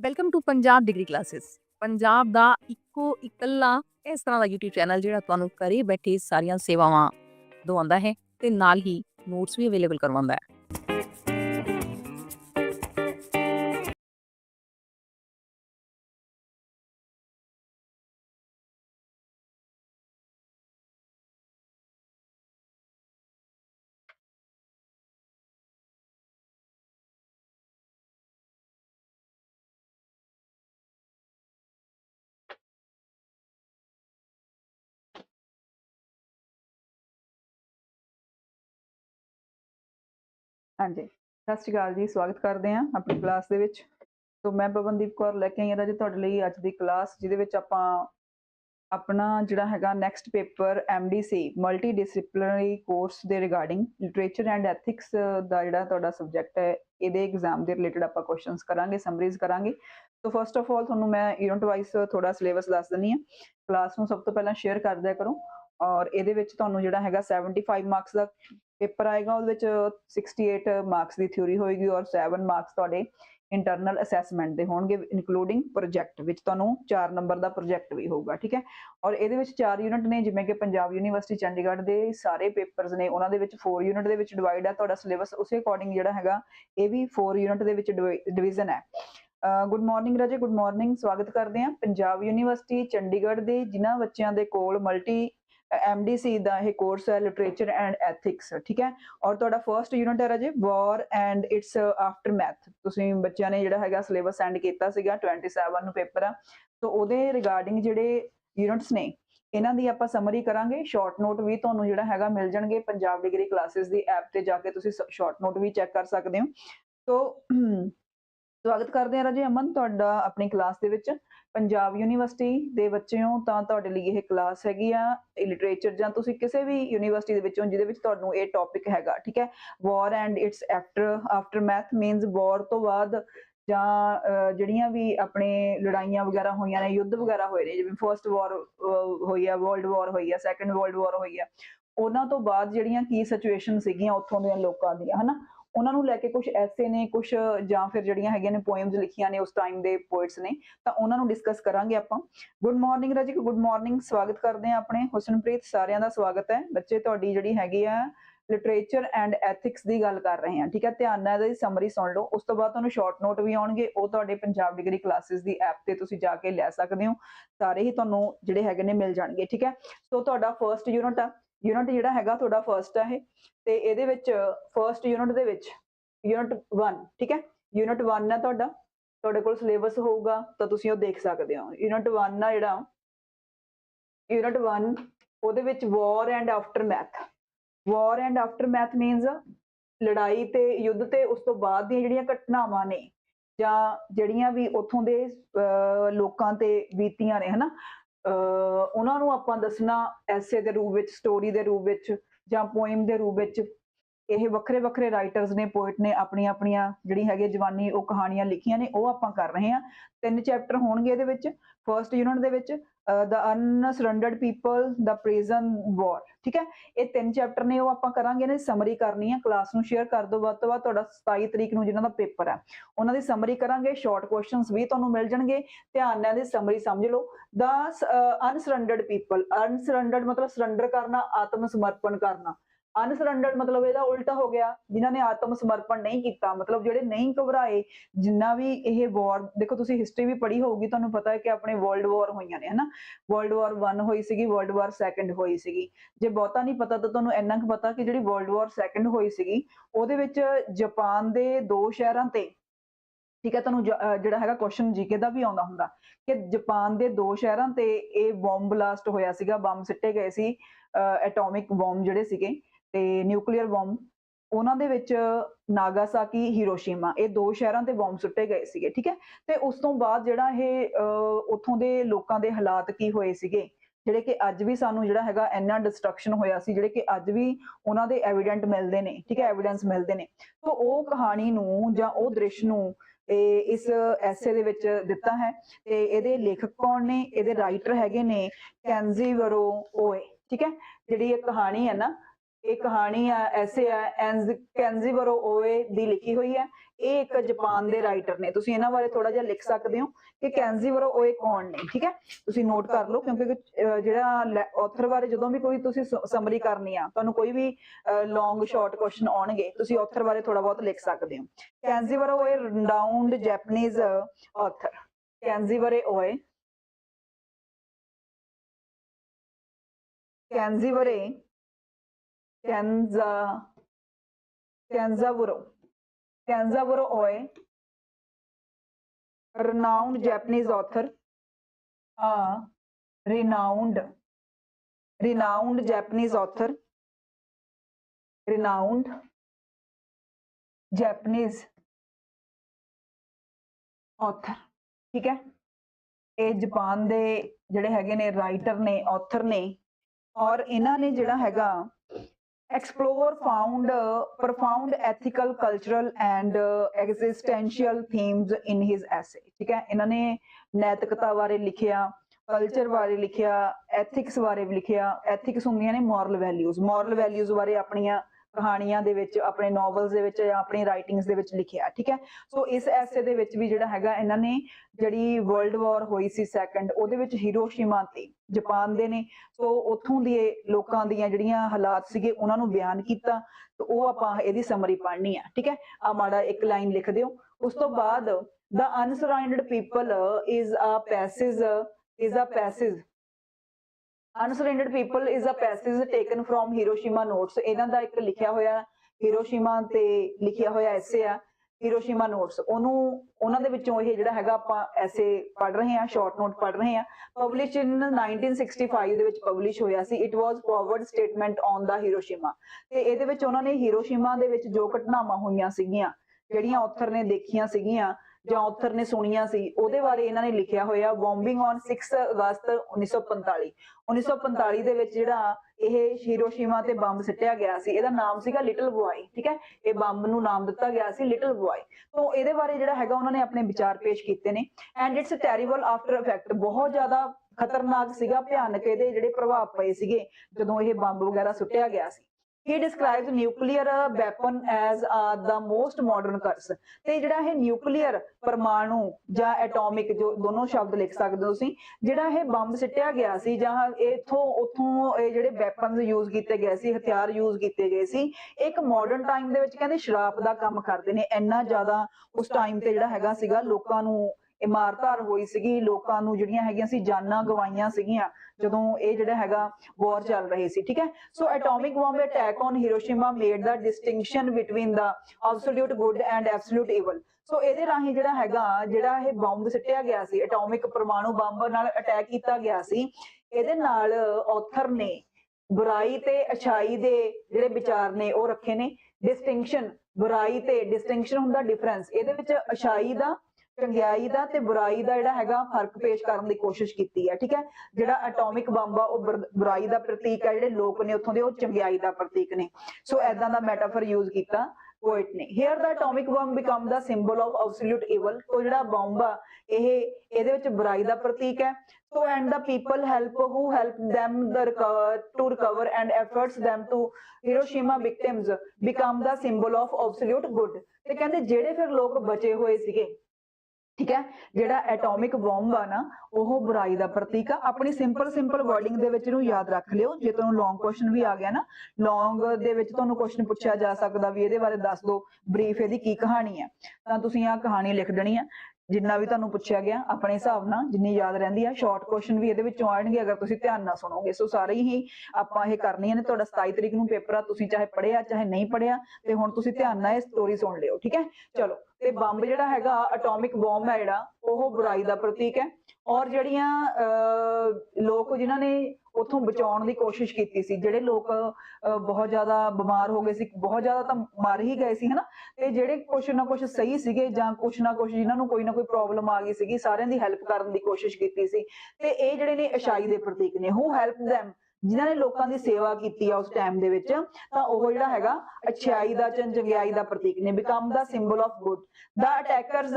Welcome to Punjab degree classes Punjab ਦਾ ਇੱਕੋ ਇਕੱਲਾ ਇਸ ਤਰ੍ਹਾਂ ਦਾ YouTube ਚੈਨਲ ਜਿਹੜਾ ਤੁਹਾਨੂੰ ਘਰੇ ਬੈਠੇ ਸਾਰੀਆਂ ਸੇਵਾਵਾਂ ਦਵਾਉਂਦਾ ਹੈ ਤੇ ਨਾਲ ਹੀ ਨੋਟਸ ਵੀ ਅਵੇਲੇਬਲ ਕਰਵਾਉਂਦਾ ਹੈ। ਹਾਂਜੀ। ਸਤਿ ਸ਼੍ਰੀ ਅਕਾਲ ਜੀ, ਸਵਾਗਤ ਕਰਦੇ ਹਾਂ ਆਪਣੀ ਕਲਾਸ ਦੇ ਵਿੱਚ। ਸੋ ਮੈਂ ਪਵਨਦੀਪ ਕੌਰ ਲੈ ਕੇ ਆਈ ਹਾਂ ਜੀ ਤੁਹਾਡੇ ਲਈ ਅੱਜ ਦੀ ਕਲਾਸ, ਜਿਹਦੇ ਵਿੱਚ ਆਪਾਂ ਆਪਣਾ ਜਿਹੜਾ ਹੈਗਾ next paper MDC multi disciplinary course ਦੇ ਰਿਗਾਰਡਿੰਗ ਲਿਟਰੇਚਰ ਐਂਡ ਐਥਿਕਸ ਦਾ ਜਿਹੜਾ ਤੁਹਾਡਾ ਸਬਜੈਕਟ ਹੈ, ਇਹਦੇ ਐਗਜ਼ਾਮ ਦੇ ਰਿਲੇਟਡ ਆਪਾਂ ਕੁਐਸਚਨਸ ਕਰਾਂਗੇ ਸਮਰੀਜ਼ ਕਰਾਂਗੇ। ਸੋ ਫਸਟ ਆਫ ਆਲ ਤੁਹਾਨੂੰ ਮੈਂ ਯੂਨਿਟ ਵਾਈਜ਼ ਥੋੜਾ ਸਿਲੇਬਸ ਦੱਸ ਦਿੰਨੀ ਆ ਕਲਾਸ ਨੂੰ ਸਭ ਤੋਂ ਪਹਿਲਾਂ ਸ਼ੇਅਰ ਕਰ ਦਿਆ ਕਰੋ ਔਰ ਇਹਦੇ ਵਿੱਚ ਤੁਹਾਨੂੰ ਜਿਹੜਾ ਹੈਗਾ 75 ਮਾਰਕਸ ਦਾ ਪੇਪਰ ਆਏਗਾ, ਉਹਦੇ ਵਿੱਚ 68 ਮਾਰਕਸ ਦੀ ਥਿਊਰੀ ਹੋਏਗੀ ਔਰ 7 ਮਾਰਕਸ ਤੁਹਾਡੇ ਇੰਟਰਨਲ ਅਸੈਸਮੈਂਟ ਦੇ ਹੋਣਗੇ ਇਨਕਲੂਡਿੰਗ ਪ੍ਰੋਜੈਕਟ ਵਿੱਚ ਤੁਹਾਨੂੰ 4 ਨੰਬਰ ਦਾ ਪ੍ਰੋਜੈਕਟ ਵੀ ਹੋਊਗਾ, ਠੀਕ ਹੈ? ਔਰ ਇਹਦੇ ਵਿੱਚ 4 ਯੂਨਿਟ ਨੇ, ਜਿਵੇਂ ਕਿ ਪੰਜਾਬ ਯੂਨੀਵਰਸਿਟੀ ਚੰਡੀਗੜ੍ਹ ਦੇ ਸਾਰੇ ਪੇਪਰਸ ਨੇ, ਉਹਨਾਂ ਦੇ ਵਿੱਚ 4 ਯੂਨਿਟ ਦੇ ਵਿੱਚ ਡਿਵਾਈਡ ਹੈ ਤੁਹਾਡਾ ਸਿਲੇਬਸ ਉਸੇ ਅਕੋਰਡਿੰਗ ਜਿਹੜਾ ਹੈਗਾ, ਇਹ ਵੀ 4 ਯੂਨਿਟ ਦੇ ਵਿੱਚ ਡਿਵੀਜ਼ਨ ਹੈ। ਗੁੱਡ ਮਾਰਨਿੰਗ ਰਾਜੇ ਗੁੱਡ ਮਾਰਨਿੰਗ ਸਵਾਗਤ ਕਰਦੇ ਹਾਂ। ਪੰਜਾਬ ਯੂਨੀਵਰਸਿਟੀ ਚੰਡੀਗੜ੍ਹ ਦੇ ਜਿਨ੍ਹਾਂ ਬੱਚਿਆਂ ਦੇ ਕੋਲ ਮਲਟੀ ਐਮਡੀਸੀ ਦਾ ਇਹ ਕੋਰਸ ਹੈ ਲਿਟਰੇਚਰ ਐਂਡ ਐਥਿਕਸ ਠੀਕ ਹੈ? ਔਰ ਤੁਹਾਡਾ ਫਰਸਟ ਯੂਨਿਟ ਹੈ ਰਾਜੇ war and its aftermath ਤੁਸੀਂ ਬੱਚਿਆਂ ਨੇ ਜਿਹੜਾ ਹੈਗਾ ਸਿਲੇਬਸ ਸੈਂਡ ਕੀਤਾ ਸੀਗਾ 27 ਨੂੰ ਪੇਪਰ ਆ। ਸੋ ਉਹਦੇ ਰਿਗਾਰਡਿੰਗ ਜਿਹੜੇ ਯੂਨਿਟਸ ਨੇ, ਇਹਨਾਂ ਦੀ ਆਪਾਂ ਸਮਰੀ ਕਰਾਂਗੇ। ਸ਼ਾਰਟ ਨੋਟ ਵੀ ਤੁਹਾਨੂੰ ਜਿਹੜਾ ਹੈਗਾ ਮਿਲ ਜਾਣਗੇ। ਪੰਜਾਬ ਡਿਗਰੀ ਕਲਾਸਿਸ ਦੀ ਐਪ ਤੇ ਜਾ ਕੇ ਤੁਸੀਂ ਸ਼ਾਰਟ ਨੋਟ ਵੀ ਚੈੱਕ ਕਰ ਸਕਦੇ ਹੋ। ਸੋ ਸਵਾਗਤ ਕਰਦੇ ਹਾਂ ਰਾਜੇ ਅਮਨ, ਤੁਹਾਡਾ ਆਪਣੀ ਕਲਾਸ ਦੇ ਵਿੱਚ। ਪੰਜਾਬ ਯੂਨੀਵਰਸਿਟੀ ਦੇ ਬੱਚਿਓ ਤਾਂ ਤੁਹਾਡੇ ਲਈ ਇਹ ਕਲਾਸ ਹੈਗੀ ਆ ਲਿਟਰੇਚਰ ਜਾਂ ਤੁਸੀਂ ਕਿਸੇ ਵੀ ਯੂਨੀਵਰਸਿਟੀ ਦੇ ਵਿੱਚੋਂ, ਜਿਹਦੇ ਵਿੱਚ ਤੁਹਾਨੂੰ ਇਹ ਟੌਪਿਕ ਹੈਗਾ, ਠੀਕ ਹੈ? War and its after after means war ਤੋਂ ਬਾਅਦ ਜਾਂ ਜਿਹੜੀਆਂ ਵੀ ਆਪਣੇ ਲੜਾਈਆਂ ਵਗੈਰਾ ਹੋਈਆਂ ਨੇ, ਯੁੱਧ ਵਗੈਰਾ ਹੋਏ ਨੇ, ਜਿਵੇਂ ਫਰਸਟ ਵਾਰ ਹੋਈ ਆ ਵਰਲਡ ਵਾਰ ਹੋਈ ਆ ਸੈਕੰਡ ਵਰਲਡ ਵਾਰ ਹੋਈ ਆ, ਉਹਨਾਂ ਤੋਂ ਬਾਅਦ ਜਿਹੜੀਆਂ ਕੀ ਸਿਚੁਏਸ਼ਨ ਸੀਗੀਆਂ ਉੱਥੋਂ ਦੇ ਲੋਕਾਂ ਦੀਆਂ, ਹਨਾ? ਉਹਨਾਂ ਨੂੰ ਲੈ ਕੇ ਕੁਝ ਐਸੇ ਨੇ ਕੁਝ ਜਾਂ ਫਿਰ ਜਿਹੜੀਆਂ ਹੈਗੀਆਂ ਨੇ ਪੋਇਮਸ ਲਿਖੀਆਂ ਨੇ ਉਸ ਟਾਈਮ ਦੇ ਪੋਇਟਸ ਨੇ, ਤਾਂ ਉਹਨਾਂ ਨੂੰ ਡਿਸਕਸ ਕਰਾਂਗੇ ਆਪਾਂ। ਗੁੱਡ ਮਾਰਨਿੰਗ ਰਾਜੀ ਗੁੱਡ ਮਾਰਨਿੰਗ ਸਵਾਗਤ ਕਰਦੇ ਹਾਂ ਆਪਣੇ। ਹੁਸਨਪ੍ਰੀਤ, ਸਾਰਿਆਂ ਦਾ ਸਵਾਗਤ ਹੈ। ਬੱਚੇ, ਤੁਹਾਡੀ ਜਿਹੜੀ ਹੈਗੀ ਆ ਲਿਟਰੇਚਰ ਐਂਡ ਐਥਿਕਸ ਦੀ ਗੱਲ ਕਰ ਰਹੇ ਹਾਂ, ਠੀਕ ਹੈ? ਧਿਆਨ ਨਾਲ ਇਹਦੀ ਸਮਰੀ ਸੁਣ ਲਓ। ਉਸ ਤੋਂ ਬਾਅਦ ਤੁਹਾਨੂੰ ਸ਼ਾਰਟ ਨੋਟ ਵੀ ਆਉਣਗੇ। ਉਹ ਤੁਹਾਡੇ ਪੰਜਾਬ ਡਿਗਰੀ ਕਲਾਸਿਸ ਦੀ ਐਪ ਤੇ ਤੁਸੀਂ ਜਾ ਕੇ ਲੈ ਸਕਦੇ ਹੋ। ਸਾਰੇ ਹੀ ਤੁਹਾਨੂੰ ਜਿਹੜੇ ਹੈਗੇ ਨੇ ਮਿਲ ਜਾਣਗੇ, ਠੀਕ ਹੈ? ਸੋ ਤੁਹਾਡਾ ਫਰਸਟ ਯੂਨਿਟ ਆ। ਯੂਨਿਟ ਜਿਹੜਾ ਹੈਗਾ ਤੁਹਾਡਾ ਫਰਸਟ ਹੈ ਇਹ, ਤੇ ਇਹਦੇ ਵਿੱਚ ਫਰਸਟ ਯੂਨਿਟ ਦੇ ਵਿੱਚ ਯੂਨਿਟ 1 ਠੀਕ ਹੈ? ਯੂਨਿਟ 1 ਹੈ ਤੁਹਾਡਾ, ਤੁਹਾਡੇ ਕੋਲ ਸਿਲੇਬਸ ਹੋਊਗਾ, ਤਾਂ ਤੁਸੀਂ ਉਹ ਦੇਖ ਸਕਦੇ ਹੋ। ਯੂਨਿਟ 1 ਆ ਜਿਹੜਾ ਯੂਨਿਟ 1 ਉਹਦੇ ਵਿੱਚ war and aftermath war and aftermath means ਲੜਾਈ ਤੇ ਯੁੱਧ ਤੇ ਉਸ ਤੋਂ ਬਾਅਦ ਦੀਆਂ ਜਿਹੜੀਆਂ ਘਟਨਾਵਾਂ ਨੇ, ਜਾਂ ਜਿਹੜੀਆਂ ਵੀ ਉੱਥੋਂ ਦੇ ਲੋਕਾਂ ਤੇ ਬੀਤੀਆਂ ਨੇ, ਹਨਾ? ਉਹਨਾਂ ਨੂੰ ਆਪਾਂ ਦੱਸਣਾ ਐਸੇ ਦੇ ਰੂਪ ਵਿੱਚ ਸਟੋਰੀ ਦੇ ਰੂਪ ਵਿੱਚ ਜਾਂ ਪੋਇਮ ਦੇ ਰੂਪ ਵਿੱਚ ਇਹ ਵੱਖਰੇ ਵੱਖਰੇ ਰਾਈਟਰਸ ਨੇ ਪੋਇਟ ਨੇ ਆਪਣੀਆਂ ਆਪਣੀਆਂ ਜਿਹੜੀ ਹੈਗੇ ਜਵਾਨੀ ਉਹ ਕਹਾਣੀਆਂ ਲਿਖੀਆਂ ਨੇ, ਉਹ ਆਪਾਂ ਕਰ ਰਹੇ ਹਾਂ। ਤਿੰਨ ਚੈਪਟਰ ਹੋਣਗੇ ਇਹਦੇ ਵਿੱਚ। ਫਰਸਟ ਯੂਨਿਟ ਦੇ ਵਿੱਚ ਦਾ ਅਨਸਰੈਂਡਰਡ ਪੀਪਲ ਦਾ ਪ੍ਰੀਜ਼ਨ ਵਾਰ ਠੀਕ ਹੈ? ਇਹ ਤਿੰਨ ਚੈਪਟਰ ਨੇ, ਉਹ ਆਪਾਂ ਕਰਾਂਗੇ ਨੇ ਸਮਰੀ ਕਰਨੀ ਹੈ ਕਲਾਸ ਨੂੰ ਸ਼ੇਅਰ ਕਰ ਦਿਓ। ਵੱਧ ਤੋਂ ਵੱਧ ਤੁਹਾਡਾ 27 ਤਰੀਕ ਨੂੰ ਜਿਹਨਾਂ ਦਾ ਪੇਪਰ ਹੈ ਉਹਨਾਂ ਦੀ ਸਮਰੀ ਕਰਾਂਗੇ ਸ਼ਾਰਟ ਕੁਐਸਚਨਸ ਵੀ ਤੁਹਾਨੂੰ ਮਿਲ ਜਾਣਗੇ। ਧਿਆਨ ਨਾਲ ਇਹਦੀ ਸਮਰੀ ਸਮਝ ਲਓ। ਦਾ ਅਨਸਰੈਂਡਰਡ ਪੀਪਲ ਅਨਸਰੈਂਡਰਡ ਮਤਲਬ ਸਰੈਂਡਰ ਕਰਨਾ ਆਤਮ ਸਮਰਪਣ ਕਰਨਾ। ਅਨਸਰੈਂਡਰਡ ਮਤਲਬ ਇਹਦਾ ਉਲਟਾ ਹੋ ਗਿਆ, ਜਿਨ੍ਹਾਂ ਨੇ ਆਤਮ ਸਮਰਪਣ ਨਹੀਂ ਕੀਤਾ, ਮਤਲਬ ਜਿਹੜੇ ਨਹੀਂ ਘਬਰਾਏ, ਜਿੰਨਾ ਵੀ ਇਹ ਵਾਰ ਦੇਖੋ ਤੁਸੀਂ ਹਿਸਟਰੀ ਵੀ ਪੜ੍ਹੀ ਹੋਊਗੀ, ਤੁਹਾਨੂੰ ਪਤਾ ਹੈ ਕਿ ਆਪਣੇ ਵਰਲਡ ਵਾਰ ਹੋਈਆਂ ਨੇ, ਹਨਾ? ਵਰਲਡ ਵਾਰ 1 ਹੋਈ ਸੀਗੀ ਵਰਲਡ ਵਾਰ 2 ਹੋਈ ਸੀਗੀ। ਜੇ ਬਹੁਤਾ ਨਹੀਂ ਪਤਾ, ਤਾਂ ਤੁਹਾਨੂੰ ਇੰਨਾ ਕੁ ਪਤਾ ਕਿ ਜਿਹੜੀ ਵਰਲਡ ਵਾਰ 2 ਹੋਈ ਸੀਗੀ, ਉਹਦੇ ਵਿੱਚ ਜਾਪਾਨ ਦੇ ਦੋ ਸ਼ਹਿਰਾਂ ਤੇ, ਠੀਕ ਹੈ, ਤੁਹਾਨੂੰ ਜਿਹੜਾ ਹੈਗਾ ਕੁਐਸਚਨ ਜੀਕੇ ਦਾ ਵੀ ਆਉਂਦਾ ਹੁੰਦਾ, ਕਿ ਜਾਪਾਨ ਦੇ ਦੋ ਸ਼ਹਿਰਾਂ ਤੇ ਇਹ ਬੰਬ ਬਲਾਸਟ ਹੋਇਆ ਸੀਗਾ ਬੰਬ ਸਿੱਟੇ ਗਏ ਸੀ ਐਟੋਮਿਕ ਬੰਬ ਜਿਹੜੇ ਸੀਗੇ। ਤੇ ਨਿਊਕਲੀਅਰ ਬੰਬ ਉਹਨਾਂ ਦੇ ਵਿੱਚ ਨਾਗਾਸਾਕੀ ਹੀਰੋਸ਼ੀਮਾ ਇਹ ਦੋ ਸ਼ਹਿਰਾਂ ਤੇ ਬੰਬ ਸੁੱਟੇ ਗਏ ਸੀਗੇ, ਠੀਕ ਹੈ? ਤੇ ਉਸ ਤੋਂ ਬਾਅਦ ਜਿਹੜਾ ਇਹ ਉੱਥੋਂ ਦੇ ਲੋਕਾਂ ਦੇ ਹਾਲਾਤ ਕੀ ਹੋਏ ਸੀਗੇ? ਜਿਹੜੇ ਕਿ ਅੱਜ ਵੀ ਸਾਨੂੰ ਜਿਹੜਾ ਹੈਗਾ ਇੰਨਾ ਡਿਸਟਰਕਸ਼ਨ ਹੋਇਆ ਸੀ, ਜਿਹੜੇ ਕਿ ਅੱਜ ਵੀ ਉਹਨਾਂ ਦੇ ਐਵੀਡੈਂਟ ਮਿਲਦੇ ਨੇ, ਠੀਕ ਹੈ? ਐਵੀਡੈਂਸ ਮਿਲਦੇ ਨੇ। ਤਾਂ ਉਹ ਕਹਾਣੀ ਨੂੰ ਜਾਂ ਉਹ ਦ੍ਰਿਸ਼ ਨੂੰ ਇਹ ਇਸ ਐਸੇ ਦੇ ਵਿੱਚ ਦਿੱਤਾ ਹੈ ਤੇ ਇਹਦੇ ਲੇਖਕ ਕੌਣ ਨੇ? ਇਹਦੇ ਰਾਈਟਰ ਹੈਗੇ ਨੇ ਕੈਂਜ਼ੀ ਵਰੋ ਓਏ, ਠੀਕ ਹੈ? ਜਿਹੜੀ ਇਹ ਕਹਾਣੀ ਹੈ ਨਾ ਇਹ ਕਹਾਣੀ ਆ, ਐਸੇ ਆ, ਐਨਜ਼ ਓਏ ਦੀ ਲਿਖੀ ਹੋਈ ਹੈ। ਇਹ ਇੱਕ ਜਾਪਾਨ ਦੇ ਰਾਈਟਰ ਨੇ। ਤੁਸੀਂ ਇਹਨਾਂ ਬਾਰੇ ਥੋੜਾ ਜਿਹਾ ਲਿਖ ਸਕਦੇ ਹੋ ਕਿ ਕੈਂਜ਼ੀਬਰੋ ਓਏ ਕੌਣ ਨੇ, ਠੀਕ ਹੈ? ਤੁਸੀਂ ਨੋਟ ਕਰ ਲਓ ਕਿਉਂਕਿ ਜਿਹੜਾ ਆਥਰ ਬਾਰੇ ਜਦੋਂ ਵੀ ਕੋਈ ਤੁਸੀਂ ਸਮਰੀ ਕਰਨੀ ਆ, ਤੁਹਾਨੂੰ ਕੋਈ ਵੀ ਲੌਂਗ ਸ਼ਾਰਟ ਕੁਐਸਚਨ ਆਉਣਗੇ, ਤੁਸੀਂ ਆਥਰ ਬਾਰੇ ਥੋੜਾ ਬਹੁਤ ਲਿਖ ਸਕਦੇ ਹੋ। ਕੈਂਜ਼ੀਬਰੋ ਓਏ ਰਨਾਊਂਡ ਜੈਪਨੀਜ਼ ਆਥਰ ਕੈਂਜ਼ੀਬਰੇ ਓਏ। ਕੈਂਜ਼ੀਬਰੇ ਕੈਂਜ਼ਾ ਕੈਂਜ਼ਾਬੁਰੋ ਕੈਂਜ਼ਾਬੁਰੋ ਓਏ renowned Japanese author a renowned renowned Japanese author renowned Japanese author ਠੀਕ ਹੈ ਇਹ ਜਾਪਾਨ ਦੇ ਜਿਹੜੇ ਹੈਗੇ ਨੇ ਰਾਈਟਰ ਨੇ ਆਥਰ ਨੇ ਔਰ ਇਹਨਾਂ ਨੇ ਜਿਹੜਾ ਹੈਗਾ explore found uh, profound ethical cultural and uh, existential themes in his essay ਠੀਕ ਹੈ ਇਹਨਾਂ ਨੇ ਨੈਤਿਕਤਾ ਬਾਰੇ ਲਿਖਿਆ ਕਲਚਰ ਬਾਰੇ ਲਿਖਿਆ ਐਥਿਕਸ ਬਾਰੇ ਵੀ ਲਿਖਿਆ ਐਥਿਕਸ ਹੁੰਦੀਆਂ ਨੇ ਮੋਰਲ ਵੈਲਿਊਜ਼ ਮੋਰਲ ਵੈਲਿਊਜ਼ ਬਾਰੇ ਆਪਣੀਆਂ ਕਹਾਣੀਆਂ ਦੇ ਵਿੱਚ, ਆਪਣੇ ਨੋਵਲਸ ਦੇ ਵਿੱਚ ਜਾਂ ਆਪਣੀ ਰਾਈਟਿੰਗਸ ਦੇ ਵਿੱਚ ਲਿਖਿਆ, ਠੀਕ ਹੈ? ਸੋ ਇਸ ਐਸੇ ਦੇ ਵਿੱਚ ਵੀ ਜਿਹੜਾ ਹੈਗਾ, ਇਹਨਾਂ ਨੇ ਜਿਹੜੀ ਵਰਲਡ ਵਾਰ ਹੋਈ ਸੀ ਸੈਕੰਡ ਉਹਦੇ ਵਿੱਚ ਹੀਰੋਸ਼ੀਮਾ ਤੇ ਜਾਪਾਨ ਦੇ ਨੇ। ਸੋ ਉੱਥੋਂ ਦੇ ਲੋਕਾਂ ਦੀਆਂ ਜਿਹੜੀਆਂ ਹਾਲਾਤ ਸੀਗੇ, ਉਹਨਾਂ ਨੂੰ ਬਿਆਨ ਕੀਤਾ, ਤੇ ਉਹ ਆਪਾਂ ਇਹਦੀ ਸਮਰੀ ਪੜ੍ਹਨੀ ਆ, ਠੀਕ ਹੈ? ਆ ਮਾੜਾ ਇੱਕ ਲਾਈਨ ਲਿਖ ਦਿਓ। ਉਸ ਤੋਂ ਬਾਅਦ, the unsurrounded people is a passage is a passage unsurrounded people is a passage taken from Hiroshima notes. ਇਹਨਾਂ ਦਾ ਇੱਕ ਲਿਖਿਆ ਹੋਇਆ ਹੀਰੋਸ਼ੀਮਾ ਤੇ ਲਿਖਿਆ ਹੋਇਆ ਐਸੇ ਆ ਹੀਰੋਸ਼ੀਮਾ ਨੋਟਸ ਉਹਨੂੰ, ਉਹਨਾਂ ਦੇ ਵਿੱਚੋਂ ਇਹ ਜਿਹੜਾ ਹੈਗਾ ਆਪਾਂ ਐਸੇ ਪੜ੍ਹ ਰਹੇ ਹਾਂ ਸ਼ਾਰਟ ਨੋਟ ਪੜ੍ਹ ਰਹੇ ਹਾਂ। ਪਬਲਿਸ਼ ਇਨ 1965 ਦੇ ਵਿੱਚ ਪਬਲਿਸ਼ ਹੋਇਆ ਸੀ। It was forward statement on the Hiroshima ਤੇ ਇਹਦੇ ਵਿੱਚ ਉਹਨਾਂ ਨੇ ਹੀਰੋਸ਼ੀਮਾ ਦੇ ਵਿੱਚ ਜੋ ਘਟਨਾਵਾਂ ਹੋਈਆਂ ਸੀਗੀਆਂ, ਜਿਹੜੀਆਂ ਆਥਰ ਨੇ ਦੇਖੀਆਂ ਸੀਗੀਆਂ ਜਾਂ ਆਥਰ ਨੇ ਸੁਣੀਆਂ ਸੀ, ਉਹਦੇ ਬਾਰੇ ਇਹਨਾਂ ਨੇ ਲਿਖਿਆ ਹੋਇਆ ਬੋਮਬਿੰਗ ਔਨ 6 ਅਗਸਤ 1945 1945 ਦੇ ਵਿੱਚ ਜਿਹੜਾ ਇਹ ਹੀਰੋਸ਼ੀਮਾ ਤੇ ਬੰਬ ਸਿੱਟਿਆ ਗਿਆ ਸੀ, ਇਹਦਾ ਨਾਮ ਸੀਗਾ ਲਿਟਲ ਬੁਆਏ ਠੀਕ ਹੈ? ਇਹ ਬੰਬ ਨੂੰ ਨਾਮ ਦਿੱਤਾ ਗਿਆ ਸੀ ਲਿਟਲ ਬੁਆਈ ਤੋਂ ਇਹਦੇ ਬਾਰੇ ਜਿਹੜਾ ਹੈਗਾ ਉਹਨਾਂ ਨੇ ਆਪਣੇ ਵਿਚਾਰ ਪੇਸ਼ ਕੀਤੇ ਨੇ। And its terrible after effect ਬਹੁਤ ਜ਼ਿਆਦਾ ਖਤਰਨਾਕ ਸੀਗਾ, ਭਿਆਨਕ ਇਹਦੇ ਜਿਹੜੇ ਪ੍ਰਭਾਵ ਪਏ ਸੀਗੇ, ਜਦੋਂ ਇਹ ਬੰਬ ਵਗੈਰਾ ਸੁੱਟਿਆ ਗਿਆ ਸੀ। He describes nuclear weapon as uh, the most modern curse. ਤੇ ਜਿਹੜਾ ਇਹ ਨਿਊਕਲੀਅਰ ਪਰਮਾਣੂ ਜਾਂ ਐਟੋਮਿਕ ਜੋ ਦੋਨੋਂ ਸ਼ਬਦ ਲਿਖ ਸਕਦੇ ਹੋ ਤੁਸੀਂ ਜਿਹੜਾ ਇਹ ਬੰਬ ਸਿੱਟਿਆ ਗਿਆ ਸੀ ਜਾਂ ਇਥੋਂ ਉਥੋਂ ਇਹ ਜਿਹੜੇ ਵੈਪਨਸ ਯੂਜ਼ ਕੀਤੇ ਗਏ ਸੀ ਹਥਿਆਰ ਯੂਜ਼ ਕੀਤੇ ਗਏ ਸੀ ਇੱਕ ਮਾਡਰਨ ਟਾਈਮ ਦੇ ਵਿੱਚ ਕਹਿੰਦੇ ਸ਼ਰਾਪ ਦਾ ਕੰਮ ਕਰਦੇ ਨੇ। ਇੰਨਾ ਜ਼ਿਆਦਾ ਉਸ ਟਾਈਮ ਤੇ ਜਿਹੜਾ ਹੈਗਾ ਸੀਗਾ ਲੋਕਾਂ ਨੂੰ ਇਮਾਰਤਾਰ ਹੋਈ ਸੀਗੀ ਲੋਕਾਂ ਨੂੰ ਜਿਹੜੀਆਂ ਹੈਗੀਆਂ ਸੀ ਜਾਨਾਂ ਗਵਾਈਆਂ ਸੀਗੀਆਂ। ਜਦੋਂ ਇਹ ਜਿਹੜਾ ਹੈਗਾ ਵਾਰ ਚੱਲ ਰਹੀ ਸੀ, ਠੀਕ ਹੈ? So atomic bomb attack on Hiroshima made the distinction between the absolute good and absolute evil so ਇਹਦੇ ਰਾਹੀਂ ਜਿਹੜਾ ਹੈਗਾ, ਜਿਹੜਾ ਇਹ ਬੰਬ ਸਿੱਟਿਆ ਗਿਆ ਸੀ ਐਟੋਮਿਕ ਪਰਮਾਣੂ ਬੰਬ ਨਾਲ ਅਟੈਕ ਕੀਤਾ ਗਿਆ ਸੀ, ਇਹਦੇ ਨਾਲ ਆਥਰ ਨੇ ਬੁਰਾਈ ਤੇ ਅਛਾਈ ਦੇ ਜਿਹੜੇ ਵਿਚਾਰ ਨੇ, ਉਹ ਰੱਖੇ ਨੇ। ਡਿਸਟਿੰਕਸ਼ਨ ਬੁਰਾਈ ਤੇ ਡਿਸਟਿੰਕਸ਼ਨ ਹੁੰਦਾ ਡਿਫਰੈਂਸ ਇਹਦੇ ਵਿੱਚ ਅਛਾਈ ਦਾ ਚੰਗਿਆਈ ਦਾ ਤੇ ਬੁਰਾਈ ਦਾ ਜਿਹੜਾ ਹੈਗਾ ਫ਼ਰਕ ਪੇਸ਼ ਕਰਨ ਦੀ ਕੋਸ਼ਿਸ਼ ਕੀਤੀ ਹੈ, ਠੀਕ ਹੈ? ਜਿਹੜਾ ਐਟੋਮਿਕ ਬੰਬ ਆ, ਉਹ ਬੁਰਾਈ ਦਾ ਪ੍ਰਤੀਕ ਹੈ, ਜਿਹੜੇ ਲੋਕ ਨੇ ਉੱਥੋਂ ਦੇ, ਉਹ ਚੰਗਿਆਈ ਦਾ ਪ੍ਰਤੀਕ ਨੇ। ਸੋ ਐਦਾਂ ਦਾ ਮੈਟਾਫਰ ਯੂਜ਼ ਕੀਤਾ ਪੋਇਟ ਨੇ। Here the atomic bomb become the symbol of absolute evil ਉਹ ਜਿਹੜਾ ਬੰਬ ਆ, ਇਹ, ਇਹਦੇ ਵਿੱਚ ਬੁਰਾਈ ਦਾ ਪ੍ਰਤੀਕ ਹੈ। So and the people help who help them the recover, to recover and efforts them to Hiroshima victims become the symbol of absolute good. ਤੇ ਕਹਿੰਦੇ ਜਿਹੜੇ ਫਿਰ ਲੋਕ ਬਚੇ ਹੋਏ ਸੀਗੇ ਠੀਕ ਹੈ? ਜਿਹੜਾ ਐਟੋਮਿਕ ਬੰਬ ਆ ਨਾ, ਉਹ ਬੁਰਾਈ ਦਾ ਪ੍ਰਤੀਕ ਆ। ਆਪਣੀ ਸਿੰਪਲ ਸਿੰਪਲ ਵਰਡਿੰਗ ਦੇ ਵਿੱਚ ਇਹਨੂੰ ਯਾਦ ਰੱਖ ਲਿਓ। ਜੇ ਤੁਹਾਨੂੰ ਲੌਂਗ ਕੁਐਸਚਨ ਵੀ ਆ ਗਿਆ ਨਾ ਲੌਂਗ ਦੇ ਵਿੱਚ ਤੁਹਾਨੂੰ ਕੁਐਸਚਨ ਪੁੱਛਿਆ ਜਾ ਸਕਦਾ ਵੀ ਇਹਦੇ ਬਾਰੇ ਦੱਸ ਦਿਓ ਬਰੀਫ ਇਹਦੀ ਕੀ ਕਹਾਣੀ ਹੈ। ਤਾਂ ਤੁਸੀਂ ਆਹ ਕਹਾਣੀ ਲਿਖ ਦੇਣੀ ਹੈ। ਜਿੰਨਾ ਵੀ ਤੁਹਾਨੂੰ ਪੁੱਛਿਆ ਗਿਆ, ਆਪਣੇ ਹਿਸਾਬ ਨਾਲ ਜਿੰਨੀ ਯਾਦ ਰਹਿੰਦੀ ਆ ਸ਼ਾਰਟ ਕੁਐਸਚਨ ਵੀ ਇਹਦੇ ਵਿੱਚੋਂ ਆਣਗੇ ਅਗਰ ਤੁਸੀਂ ਧਿਆਨ ਨਾਲ ਸੁਣੋਗੇ। ਸੋ ਸਾਰੇ ਹੀ ਆਪਾਂ ਇਹ ਕਰਨੀਆਂ ਨੇ, ਤੁਹਾਡਾ 27 ਤਰੀਕ ਨੂੰ ਪੇਪਰ ਆ, ਤੁਸੀਂ ਚਾਹੇ ਪੜਿਆ ਚਾਹੇ ਨਹੀਂ ਪੜ੍ਹਿਆ, ਤੇ ਹੁਣ ਤੁਸੀਂ ਧਿਆਨ ਨਾਲ ਇਹ ਸਟੋਰੀ ਸੁਣ ਲਿਓ, ਠੀਕ ਹੈ? ਚਲੋ, ਤੇ ਬੰਬ ਜਿਹੜਾ ਹੈਗਾ ਐਟੋਮਿਕ ਬੰਬ ਹੈ ਜਿਹੜਾ, ਉਹ ਬੁਰਾਈ ਦਾ ਪ੍ਰਤੀਕ ਹੈ। ਔਰ ਜਿਹੜੀਆਂ ਲੋਕ ਜਿਨ੍ਹਾਂ ਨੇ ਉਥੋਂ ਬਚਾਉਣ ਦੀ ਕੋਸ਼ਿਸ਼ ਕੀਤੀ ਸੀ, ਜਿਹੜੇ ਲੋਕ ਬਹੁਤ ਜ਼ਿਆਦਾ ਬਿਮਾਰ ਹੋ ਗਏ ਸੀ, ਬਹੁਤ ਜ਼ਿਆਦਾ ਤਾਂ ਮਰ ਹੀ ਗਏ ਸੀ, ਹਨਾ? ਤੇ ਜਿਹੜੇ ਕੁਛ ਨਾ ਕੁਛ ਸਹੀ ਸੀਗੇ ਜਾਂ ਕੁਛ ਨਾ ਕੁਛ ਜਿਨ੍ਹਾਂ ਨੂੰ ਕੋਈ ਨਾ ਕੋਈ ਪ੍ਰੋਬਲਮ ਆ ਗਈ ਸੀਗੀ, ਸਾਰਿਆਂ ਦੀ ਹੈਲਪ ਕਰਨ ਦੀ ਕੋਸ਼ਿਸ਼ ਕੀਤੀ ਸੀ। ਤੇ ਇਹ ਜਿਹੜੇ ਨੇ ਅਸ਼ਾਈ ਦੇ ਪ੍ਰਤੀਕ ਨੇ ਹੂ ਹੈਲਪ them? ਜਿਨ੍ਹਾਂ ਨੇ ਲੋਕਾਂ ਦੀ ਸੇਵਾ ਕੀਤੀ ਆ ਉਸ ਟਾਈਮ ਦੇ ਵਿੱਚ ਤਾਂ ਉਹ ਜਿਹੜਾ ਹੈਗਾ ਅਛਾਈ ਦਾ ਚੰਗਿਆਈ ਦਾ ਪ੍ਰਤੀਕ ਨੇ become the symbol of good the attackers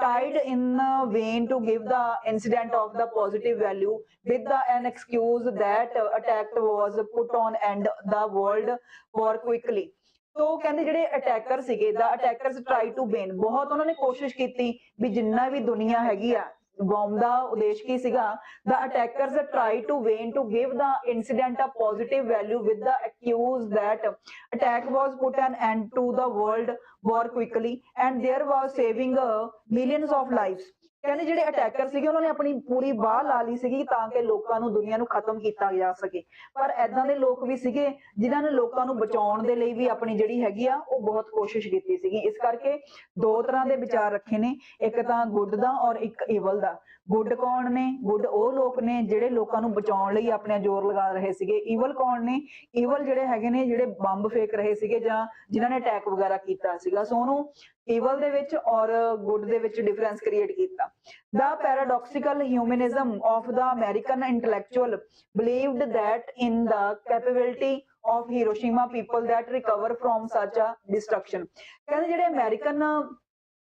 tide in vain to give the incident of the positive value with the an excuse that attacked was put on and the world for quickly ਤੋ ਕਹਿੰਦੇ ਜਿਹੜੇ attacker ਸੀਗੇ ਦਾ ਅਟੈਕਰਸ try to ਬੇਨ ਬਹੁਤ ਉਹਨਾਂ ਨੇ ਕੋਸ਼ਿਸ਼ ਕੀਤੀ ਵੀ ਜਿੰਨਾ ਵੀ ਦੁਨੀਆ ਹੈਗੀ ਆ ਦਾ ਉਦੇਸ਼ ਕੀ ਸੀਗਾ the attackers try to vain to give the incident a positive value with the accuse that attack was put an end to the world war quickly and there was saving uh, millions of lives ਕਹਿੰਦੇ ਜਿਹੜੇ attacker ਸੀਗੇ, ਉਹਨਾਂ ਨੇ ਆਪਣੀ ਪੂਰੀ ਬਾਹ ਲਾ ਲਈ ਸੀਗੀ ਤਾਂ ਕਿ ਲੋਕਾਂ ਨੂੰ ਦੁਨੀਆ ਨੂੰ ਖਤਮ ਕੀਤਾ ਜਾ ਸਕੇ। ਪਰ ਐਦਾਂ ਦੇ ਲੋਕ ਵੀ ਸੀਗੇ ਜਿਨ੍ਹਾਂ ਨੇ ਲੋਕਾਂ ਨੂੰ ਬਚਾਉਣ ਦੇ ਲਈ ਵੀ ਆਪਣੀ ਜਿਹੜੀ ਹੈਗੀ ਆ, ਉਹ ਬਹੁਤ ਕੋਸ਼ਿਸ਼ ਕੀਤੀ ਸੀਗੀ। ਇਸ ਕਰਕੇ ਦੋ ਤਰ੍ਹਾਂ ਦੇ ਵਿਚਾਰ ਰੱਖੇ ਨੇ, ਇੱਕ ਤਾਂ ਗੁੱਡ ਦਾ ਔਰ ਇੱਕ ਈਵਲ ਦਾ। ਗੁੱਡ ਕੌਣ ਨੇ? ਗੁੱਡ ਉਹ ਲੋਕ ਨੇ ਜਿਹੜੇ ਲੋਕਾਂ ਨੂੰ ਬਚਾਉਣ ਲਈ ਆਪਣੇ ਜ਼ੋਰ ਲਗਾ ਰਹੇ ਸੀਗੇ। ਈਵਲ ਕੌਣ ਨੇ? ਈਵਲ ਜਿਹੜੇ ਹੈਗੇ ਨੇ, ਜਿਹੜੇ ਬੰਬ ਫੇਕ ਰਹੇ ਸੀਗੇ ਜਾਂ ਜਿਨ੍ਹਾਂ ਨੇ ਅਟੈਕ ਵਗੈਰਾ ਕੀਤਾ ਸੀਗਾ। ਸੋ ਉਹਨੂੰ ਈਵਲ ਦੇ ਵਿੱਚ ਔਰ ਗੁੱਡ ਦੇ ਵਿੱਚ ਡਿਫਰੈਂਸ ਕ੍ਰੀਏਟ ਕੀਤਾ the paradoxical humanism of the American intellectual believed that in the capability of Hiroshima people that recover from such a destruction ਕਹਿੰਦੇ ਜਿਹੜੇ ਅਮਰੀਕਨ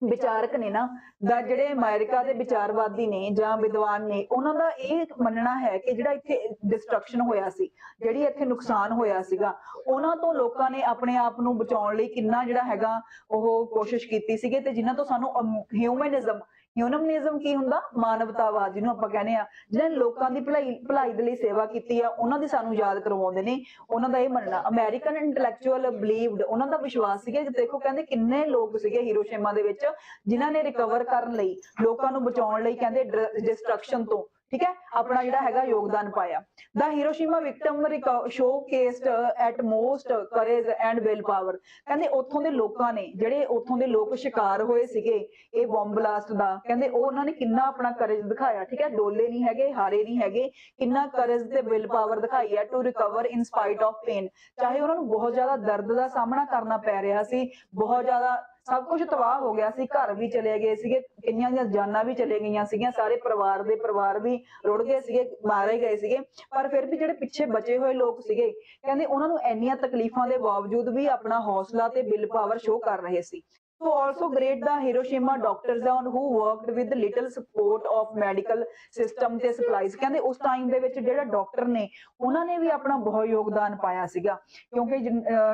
ਵਿਚਾਰਕ ਨੇ ਨਾ ਦਾ ਜਿਹੜੇ ਅਮਰੀਕਾ ਦੇ ਵਿਚਾਰਵਾਦੀ ਨੇ ਜਾਂ ਵਿਦਵਾਨ ਨੇ ਉਹਨਾਂ ਦਾ ਇਹ ਮੰਨਣਾ ਹੈ ਕਿ ਜਿਹੜਾ ਇੱਥੇ ਡਿਸਟਰਕਸ਼ਨ ਹੋਇਆ ਸੀ ਜਿਹੜੀ ਇੱਥੇ ਨੁਕਸਾਨ ਹੋਇਆ ਸੀਗਾ ਉਹਨਾਂ ਤੋਂ ਲੋਕਾਂ ਨੇ ਆਪਣੇ ਆਪ ਨੂੰ ਬਚਾਉਣ ਲਈ ਕਿੰਨਾ ਜਿਹੜਾ ਹੈਗਾ ਉਹ ਕੋਸ਼ਿਸ਼ ਕੀਤੀ ਸੀਗੀ ਤੇ ਜਿਨ੍ਹਾਂ ਤੋਂ ਸਾਨੂੰ ਹਿਊਮਨਿਜ਼ਮ ਹਿਊਮਨਿਜ਼ਮ ਕੀ ਹੁੰਦਾ? ਮਾਨਵਤਾਵਾਦ, ਜਿਹਨੂੰ ਆਪਾਂ ਕਹਿੰਦੇ ਆ ਜਿਹਨਾਂ ਨੇ ਲੋਕਾਂ ਦੀ ਭਲਾਈ ਭਲਾਈ ਦੇ ਲਈ ਸੇਵਾ ਕੀਤੀ ਆ, ਉਹਨਾਂ ਦੀ ਸਾਨੂੰ ਯਾਦ ਕਰਵਾਉਂਦੇ ਨੇ। ਉਹਨਾਂ ਦਾ ਇਹ ਮੰਨਣਾ ਅਮਰੀਕਨ ਇੰਟੈਲੈਕਚੁਅਲ ਬਲੀਵਡ ਉਹਨਾਂ ਦਾ ਵਿਸ਼ਵਾਸ ਸੀਗਾ ਕਿ ਦੇਖੋ ਕਹਿੰਦੇ ਕਿੰਨੇ ਲੋਕ ਸੀਗੇ ਹੀਰੋਸ਼ੀਮਾ ਦੇ ਵਿੱਚ, ਜਿਨ੍ਹਾਂ ਨੇ ਰਿਕਵਰ ਕਰਨ ਲਈ, ਲੋਕਾਂ ਨੂੰ ਬਚਾਉਣ ਲਈ ਕਹਿੰਦੇ ਡਿਸਟਰਕਸ਼ਨ ਤੋਂ। ਠੀਕ ਹੈ? ਆਪਣਾ ਜਿਹੜਾ ਹੈਗਾ ਯੋਗਦਾਨ ਪਾਇਆ। The Hiroshima victim showcased at most courage and will power ਕਹਿੰਦੇ ਉੱਥੋਂ ਦੇ ਲੋਕਾਂ ਨੇ, ਜਿਹੜੇ ਉੱਥੋਂ ਦੇ ਲੋਕ ਸ਼ਿਕਾਰ ਹੋਏ ਸੀਗੇ, ਇਹ ਬੰਬ ਬਲਾਸਟ ਦਾ, ਕਹਿੰਦੇ ਉਹ ਉਹਨਾਂ ਨੇ ਕਿੰਨਾ ਆਪਣਾ ਕਰੇਜ ਦਿਖਾਇਆ, ਠੀਕ ਹੈ? ਡੋਲੇ ਨਹੀਂ ਹੈਗੇ, ਹਾਰੇ ਨਹੀਂ ਹੈਗੇ, ਕਿੰਨਾ ਕਰੇਜ ਤੇ ਵਿਲ ਪਾਵਰ ਦਿਖਾਈ ਹੈ to recover in spite of pain ਚਾਹੇ ਉਹਨਾਂ ਨੂੰ ਬਹੁਤ ਜ਼ਿਆਦਾ ਦਰਦ ਦਾ ਸਾਹਮਣਾ ਕਰਨਾ ਪੈ ਰਿਹਾ ਸੀ, ਬਹੁਤ ਜ਼ਿਆਦਾ ਸਭ ਕੁਝ ਤਬਾਹ ਹੋ ਗਿਆ ਸੀ, ਘਰ ਵੀ ਚਲੇ ਗਏ ਸੀਗੇ, ਕਿੰਨੀਆਂ ਦੀਆਂ ਜਾਨਾਂ ਵੀ ਚਲੇ ਗਈਆਂ ਸੀਗੀਆਂ, ਸਾਰੇ ਪਰਿਵਾਰ ਦੇ ਪਰਿਵਾਰ ਵੀ ਰੁੜ ਗਏ ਸੀਗੇ, ਮਾਰੇ ਗਏ ਸੀਗੇ, ਪਰ ਫਿਰ ਵੀ ਜਿਹੜੇ ਪਿੱਛੇ ਬਚੇ ਹੋਏ ਲੋਕ ਸੀਗੇ, ਕਹਿੰਦੇ ਉਹਨਾਂ ਨੂੰ ਇੰਨੀਆਂ ਤਕਲੀਫਾਂ ਦੇ ਬਾਵਜੂਦ ਵੀ ਆਪਣਾ ਹੌਸਲਾ ਤੇ ਬਿਲ ਪਾਵਰ ਸ਼ੋਅ ਕਰ ਰਹੇ ਸੀ। So also great the Hiroshima doctors on who worked with little support of medical system ਤੇ supplies ਕਹਿੰਦੇ ਉਸ ਟਾਈਮ ਦੇ ਵਿੱਚ ਜਿਹੜਾ ਡਾਕਟਰ ਨੇ, ਉਹਨਾਂ ਨੇ ਵੀ ਆਪਣਾ ਬਹੁਤ ਯੋਗਦਾਨ ਪਾਇਆ ਸੀਗਾ। ਕਿਉਂਕਿ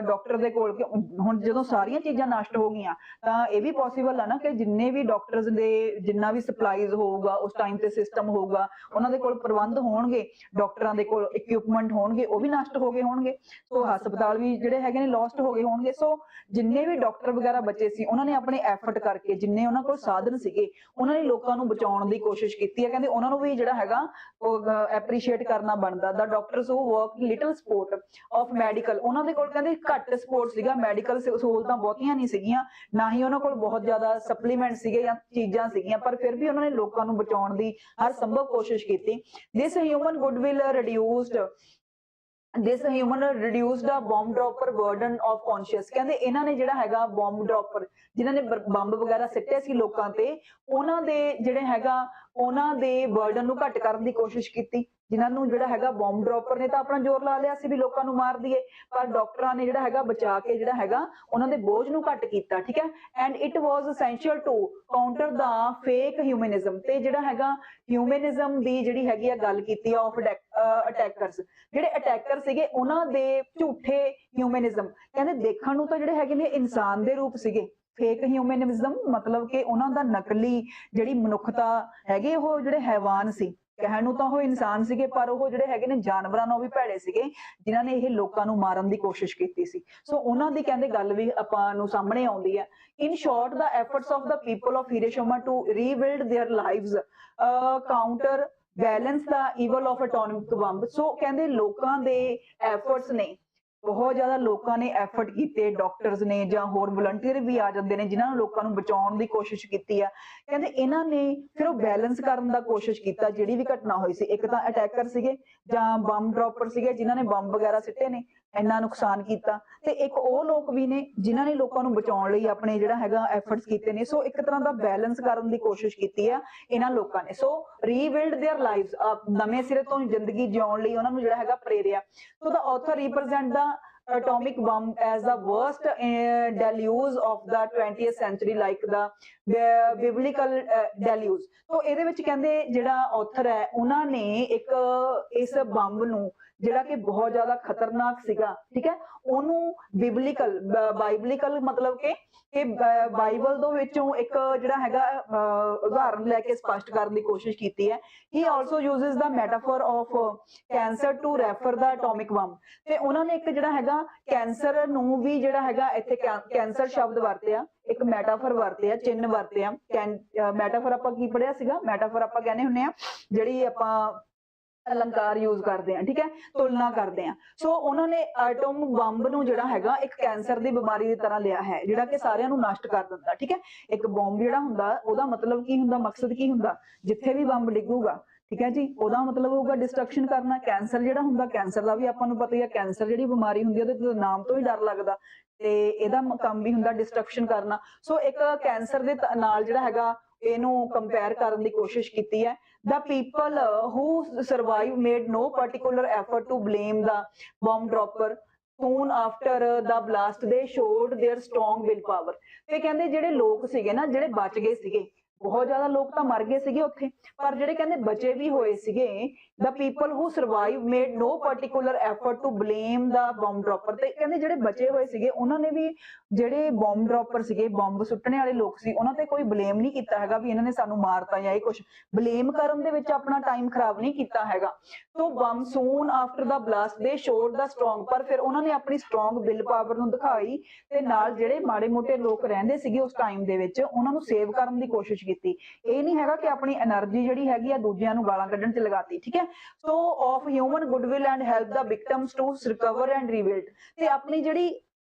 ਡਾਕਟਰ ਦੇ ਕੋਲ ਹੁਣ ਜਦੋਂ ਸਾਰੀਆਂ ਚੀਜ਼ਾਂ ਨਸ਼ਟ ਹੋ ਗਈਆਂ, ਤਾਂ ਇਹ ਵੀ ਪੋਸੀਬਲ ਆ ਨਾ ਕਿ ਜਿੰਨੇ ਵੀ ਡਾਕਟਰਸ ਦੇ ਜਿੰਨਾ ਵੀ ਸਪਲਾਈਜ਼ ਹੋਊਗਾ, ਉਸ ਟਾਈਮ ਤੇ ਸਿਸਟਮ ਹੋਊਗਾ, ਉਹਨਾਂ ਦੇ ਕੋਲ ਪ੍ਰਬੰਧ ਹੋਣਗੇ ਡਾਕਟਰਾਂ ਦੇ ਕੋਲ ਇਕਵਿਪਮੈਂਟ ਹੋਣਗੇ, ਉਹ ਵੀ ਨਸ਼ਟ ਹੋ ਗਏ ਹੋਣਗੇ। ਸੋ ਹਸਪਤਾਲ ਵੀ ਜਿਹੜੇ ਹੈਗੇ ਨੇ ਲੋਸਟ ਹੋ ਗਏ ਹੋਣਗੇ। ਸੋ ਜਿੰਨੇ ਵੀ ਡਾਕਟਰ ਵਗੈਰਾ ਬਚੇ ਸੀ ਉਹਨਾਂ ਨੇ ਆਪਣੇ ਐਫਰਟ ਕਰਕੇ ਜਿੰਨੇ ਉਹਨਾਂ ਕੋਲ ਸਾਧਨ ਸੀਗੇ, ਉਹਨਾਂ ਨੇ ਲੋਕਾਂ ਨੂੰ ਬਚਾਉਣ ਦੀ ਕੋਸ਼ਿਸ਼ ਕੀਤੀ ਹੈ। ਕਹਿੰਦੇ ਉਹਨਾਂ ਨੂੰ ਵੀ ਜਿਹੜਾ ਹੈਗਾ, ਉਹ ਐਪਰੀਸ਼ੀਏਟ ਕਰਨਾ ਬਣਦਾ। The doctors who work little support of medical ਉਹਨਾਂ ਦੇ ਕੋਲ ਕਹਿੰਦੇ ਘੱਟ ਸਪੋਰਟ ਸੀਗਾ। ਮੈਡੀਕਲ ਸਹੂਲਤਾਂ ਬਹੁਤੀਆਂ ਨਹੀਂ ਸੀਗੀਆਂ। ਨਾ ਹੀ ਉਹਨਾਂ ਕੋਲ ਬਹੁਤ ਜ਼ਿਆਦਾ ਸਪਲੀਮੈਂਟ ਸੀਗੇ ਜਾਂ ਚੀਜ਼ਾਂ ਸੀਗੀਆਂ, ਪਰ ਫਿਰ ਵੀ ਉਹਨਾਂ ਨੇ ਲੋਕਾਂ ਨੂੰ ਬਚਾਉਣ ਦੀ ਹਰ ਸੰਭਵ ਕੋਸ਼ਿਸ਼ ਕੀਤੀ। This human goodwill reduced this human reduced a bomb dropper burden of conscious. ਕਹਿੰਦੇ ਇਹਨਾਂ ਨੇ ਜਿਹੜਾ ਹੈਗਾ ਬੰਬ ਡ੍ਰੌਪਰ ਜਿਨ੍ਹਾਂ ਨੇ ਬੰਬ ਵਗੈਰਾ ਸਿੱਟੇ ਸੀ ਲੋਕਾਂ ਤੇ, ਉਹਨਾਂ ਦੇ ਜਿਹੜੇ ਹੈਗਾ, ਉਹਨਾਂ ਦੇ ਬਰਡਨ ਨੂੰ ਘੱਟ ਕਰਨ ਦੀ ਕੋਸ਼ਿਸ਼ ਕੀਤੀ। ਜਿਨ੍ਹਾਂ ਨੂੰ ਜਿਹੜਾ ਹੈਗਾ ਬੰਬ ਡ੍ਰੌਪਰ ਨੇ ਤਾਂ ਆਪਣਾ ਜ਼ੋਰ ਲਾ ਲਿਆ ਸੀ ਵੀ ਲੋਕਾਂ ਨੂੰ ਮਾਰ ਦਈਏ, ਪਰ ਡਾਕਟਰਾਂ ਨੇ ਜਿਹੜਾ ਹੈਗਾ ਬਚਾ ਕੇ ਜਿਹੜਾ ਹੈਗਾ ਉਹਨਾਂ ਦੇ ਬੋਝ ਨੂੰ ਘੱਟ ਕੀਤਾ, ਠੀਕ ਹੈ? And it was essential to counter the fake humanism ਤੇ ਜਿਹੜਾ ਹੈਗਾ ਹਿਊਮਨਿਜ਼ਮ ਦੀ ਜਿਹੜੀ ਹੈਗੀ ਆ ਗੱਲ ਕੀਤੀ ਆ ਆਫ ਅਟੈਕਰਸ ਜਿਹੜੇ ਅਟੈਕਰ ਸੀਗੇ ਉਹਨਾਂ ਦੇ ਝੂਠੇ ਹਿਊਮਨਿਜ਼ਮ ਕਹਿੰਦੇ ਦੇਖਣ ਨੂੰ ਤਾਂ ਜਿਹੜੇ ਹੈਗੇ ਨੇ ਇਨਸਾਨ ਦੇ ਰੂਪ ਸੀਗੇ ਫੇਕ ਹਿਊਮਨਿਜ਼ਮ ਮਤਲਬ ਕਿ ਉਹਨਾਂ ਦਾ ਨਕਲੀ ਜਿਹੜੀ ਮਨੁੱਖਤਾ ਹੈਗੇ, ਉਹ ਜਿਹੜੇ ਹੈਵਾਨ ਸੀ। ਕਹਿਣ ਨੂੰ ਤਾਂ ਉਹ ਇਨਸਾਨ ਸੀਗੇ ਪਰ ਉਹ ਜਿਹੜੇ ਹੈਗੇ ਨੇ ਜਾਨਵਰਾਂ ਨਾਲੋਂ ਵੀ ਭੈੜੇ ਸੀਗੇ ਜਿਨ੍ਹਾਂ ਨੇ ਇਹ ਲੋਕਾਂ ਨੂੰ ਮਾਰਨ ਦੀ ਕੋਸ਼ਿਸ਼ ਕੀਤੀ ਸੀ ਸੋ ਉਹਨਾਂ ਦੀ ਕਹਿੰਦੇ ਗੱਲ ਵੀ ਆਪਾਂ ਨੂੰ ਸਾਹਮਣੇ ਆਉਂਦੀ ਹੈ in short the efforts of the people of Hiroshima to rebuild their lives counter balance the evil of atomic bomb so ਕਹਿੰਦੇ ਲੋਕਾਂ ਦੇ ਐਫਰਟਸ ਨੇ ਬਹੁਤ ਜ਼ਿਆਦਾ ਲੋਕਾਂ ਨੇ ਐਫਰਟ ਕੀਤੇ ਡਾਕਟਰਸ ਨੇ ਜਾਂ ਹੋਰ ਵਲੰਟੀਅਰ ਵੀ ਆ ਜਾਂਦੇ ਨੇ, ਜਿਨ੍ਹਾਂ ਨੂੰ ਲੋਕਾਂ ਨੂੰ ਬਚਾਉਣ ਦੀ ਕੋਸ਼ਿਸ਼ ਕੀਤੀ ਆ। ਕਹਿੰਦੇ ਇਹਨਾਂ ਨੇ ਫਿਰ ਉਹ ਬੈਲੈਂਸ ਕਰਨ ਦਾ ਕੋਸ਼ਿਸ਼ ਕੀਤਾ, ਜਿਹੜੀ ਵੀ ਘਟਨਾ ਹੋਈ ਸੀ। ਇੱਕ ਤਾਂ ਅਟੈਕਰ ਸੀਗੇ ਜਾਂ ਬੰਬ ਡ੍ਰੌਪਰ ਸੀਗੇ, ਜਿਨ੍ਹਾਂ ਨੇ ਬੰਬ ਵਗੈਰਾ ਸਿੱਟੇ ਨੇ। ਇੰਨਾ ਨੁਕਸਾਨ ਕੀਤਾ ਤੇ ਇੱਕ ਉਹ ਲੋਕ ਵੀ ਨੇ ਜਿਨ੍ਹਾਂ ਨੇ ਲੋਕਾਂ ਨੂੰ ਬਚਾਉਣ ਲਈ ਆਪਣੇ ਜਿਹੜਾ ਹੈਗਾ ਐਫਰਟਸ ਕੀਤੇ ਨੇ ਸੋ ਇੱਕ ਤਰ੍ਹਾਂ ਦਾ ਬੈਲੈਂਸ ਕਰਨ ਦੀ ਕੋਸ਼ਿਸ਼ ਕੀਤੀ ਆ ਇਹਨਾਂ ਲੋਕਾਂ ਨੇ ਸੋ ਰੀਬਿਲਡ देयर ਲਾਈਵਸ ਨਵੇਂ ਸਿਰੇ ਤੋਂ ਜ਼ਿੰਦਗੀ ਜਿਉਣ ਲਈ ਉਹਨਾਂ ਨੂੰ ਜਿਹੜਾ ਹੈਗਾ ਪ੍ਰੇਰਿਆ so the author represent the atomic bomb as the worst uh, deluge of the 20th century like the bi- biblical uh, deluge ਤੋਂ ਇਹਦੇ ਵਿੱਚ ਕਹਿੰਦੇ ਜਿਹੜਾ ਆਥਰ ਹੈ ਉਹਨਾਂ ਨੇ ਇੱਕ ਇਸ ਬੰਬ ਨੂੰ ਜਿਹੜਾ ਕਿ ਬਹੁਤ ਜ਼ਿਆਦਾ ਖਤਰਨਾਕ ਸੀਗਾ, ਠੀਕ ਹੈ? ਉਹਨੂੰ ਬਿਬਲੀਕਲ ਬਾਈਬਲੀਕਲ ਮਤਲਬ ਕਿ ਕਿ ਬਾਈਬਲ ਦੇ ਵਿੱਚੋਂ ਇੱਕ ਜਿਹੜਾ ਹੈਗਾ ਉਦਾਹਰਨ ਲੈ ਕੇ ਸਪਸ਼ਟ ਕਰਨ ਦੀ ਕੋਸ਼ਿਸ਼ ਕੀਤੀ ਹੈ। He also uses the metaphor of cancer to refer the atomic bomb ਤੇ ਉਹਨਾਂ ਨੇ ਇੱਕ ਜਿਹੜਾ ਹੈਗਾ ਕੈਂਸਰ ਨੂੰ ਵੀ ਜਿਹੜਾ ਹੈਗਾ, ਇੱਥੇ ਕੈਂਸਰ ਸ਼ਬਦ ਵਰਤਿਆ, ਇੱਕ ਮੈਟਾਫਰ ਵਰਤਿਆ ਚਿੰਨ ਵਰਤਿਆ। ਮੈਟਾਫਰ ਆਪਾਂ ਕੀ ਪੜਿਆ ਸੀਗਾ? ਮੈਟਾਫਰ ਆਪਾਂ ਕਹਿੰਦੇ ਹੁੰਨੇ ਆ ਜਿਹੜੀ ਆਪਾਂ ਅਲੰਕਾਰ ਯੂਜ਼ ਕਰਦੇ ਆ, ਠੀਕ ਹੈ? ਤੁਲਨਾ ਕਰਦੇ ਆ। ਸੋ ਉਹਨਾਂ ਨੇ ਐਟਮ ਬੰਬ ਨੂੰ ਜਿਹੜਾ ਹੈਗਾ, ਇੱਕ ਕੈਂਸਰ ਦੀ ਬਿਮਾਰੀ ਦੀ ਤਰ੍ਹਾਂ ਲਿਆ ਹੈ, ਜਿਹੜਾ ਕਿ ਸਾਰਿਆਂ ਨੂੰ ਨਸ਼ਟ ਕਰ ਦਿੰਦਾ, ਠੀਕ ਹੈ? ਇੱਕ ਬੰਬ ਜਿਹੜਾ ਹੁੰਦਾ, ਉਹਦਾ ਮਤਲਬ ਕੀ ਹੁੰਦਾ, ਮਕਸਦ ਕੀ ਹੁੰਦਾ? ਜਿੱਥੇ ਵੀ ਬੰਬ ਡਿੱਗੂਗਾ, ਠੀਕ ਹੈ ਜੀ? ਉਹਦਾ ਮਤਲਬ ਹੋਊਗਾ ਡਿਸਟਰਕਸ਼ਨ ਕਰਨਾ ਕੈਂਸਰ ਜਿਹੜਾ ਹੁੰਦਾ ਕੈਂਸਰ ਦਾ ਵੀ ਆਪਾਂ ਨੂੰ ਪਤਾ ਹੀ ਹੈ ਕੈਂਸਰ ਜਿਹੜੀ ਬਿਮਾਰੀ ਹੁੰਦੀ ਹੈ ਉਹਦੇ ਨਾਮ ਤੋਂ ਹੀ ਡਰ ਲੱਗਦਾ। ਤੇ ਇਹਦਾ ਕੰਮ ਵੀ ਹੁੰਦਾ ਡਿਸਟਰਕਸ਼ਨ ਕਰਨਾ। ਸੋ ਇੱਕ ਕੈਂਸਰ ਦੇ ਨਾਲ ਜਿਹੜਾ ਹੈਗਾ ਇਹਨੂੰ ਕੰਪੇਅਰ ਕਰਨ ਦੀ ਕੋਸ਼ਿਸ਼ ਕੀਤੀ ਹੈ the people uh, who survive made no particular effort to blame the bomb dropper soon after uh, the blast they showed their strong willpower ਤੇ ਕਹਿੰਦੇ ਜਿਹੜੇ ਲੋਕ ਸੀਗੇ ਨਾ ਜਿਹੜੇ ਬਚ ਗਏ ਸੀਗੇ ਬਹੁਤ ਜ਼ਿਆਦਾ ਲੋਕ ਤਾਂ ਮਰ ਗਏ ਸੀਗੇ ਉੱਥੇ, ਪਰ ਜਿਹੜੇ ਕਹਿੰਦੇ ਬਚੇ ਵੀ ਹੋਏ ਸੀਗੇ, the people who survive made no particular effort to blame the bomb dropper ਤੇ ਕਹਿੰਦੇ ਜਿਹੜੇ ਬਚੇ ਹੋਏ ਸੀਗੇ, ਉਹਨਾਂ ਨੇ ਵੀ ਜਿਹੜੇ ਬੰਬ ਡ੍ਰੌਪਰ ਸੀਗੇ ਬੰਬ ਸੁੱਟਣੇ ਵਾਲੇ ਲੋਕ ਸੀ, ਉਹਨਾਂ ਤੇ ਕੋਈ ਬਲੇਮ ਨਹੀਂ ਕੀਤਾ ਹੈਗਾ ਵੀ ਇਹਨਾਂ ਨੇ ਸਾਨੂੰ ਮਾਰਤਾ ਜਾਂ ਇਹ ਕੁਝ ਬਲੇਮ ਕਰਨ ਦੇ ਵਿੱਚ ਆਪਣਾ ਟਾਈਮ ਖਰਾਬ ਨਹੀਂ ਕੀਤਾ ਹੈਗਾ। So bomb soon after the blast ਦੇ ਸ਼ੋਡ ਦਾ ਸਟਰੋਂਗ ਪਰ ਫਿਰ ਉਹਨਾਂ ਨੇ ਆਪਣੀ ਸਟਰੋਂਗ ਵਿਲ ਪਾਵਰ ਨੂੰ ਦਿਖਾਈ ਤੇ ਨਾਲ ਜਿਹੜੇ ਮਾੜੇ ਮੋਟੇ ਲੋਕ ਰਹਿੰਦੇ ਸੀਗੇ ਉਸ ਟਾਈਮ ਦੇ ਵਿੱਚ, ਉਹਨਾਂ ਨੂੰ ਸੇਵ ਕਰਨ ਦੀ ਕੋਸ਼ਿਸ਼ ਕੀਤੀ। ਇਹ ਨਹੀਂ ਹੈਗਾ ਕਿ ਆਪਣੀ એનર્ਜੀ ਜਿਹੜੀ ਹੈਗੀ ਆ ਦੂਜਿਆਂ ਨੂੰ ਗਾਲਾਂ ਕੱਢਣ 'ਚ ਲਗਾਤੀ, ਠੀਕ ਹੈ? So of human goodwill and help the victims to recover and rebuild ਤੇ ਆਪਣੀ ਜਿਹੜੀ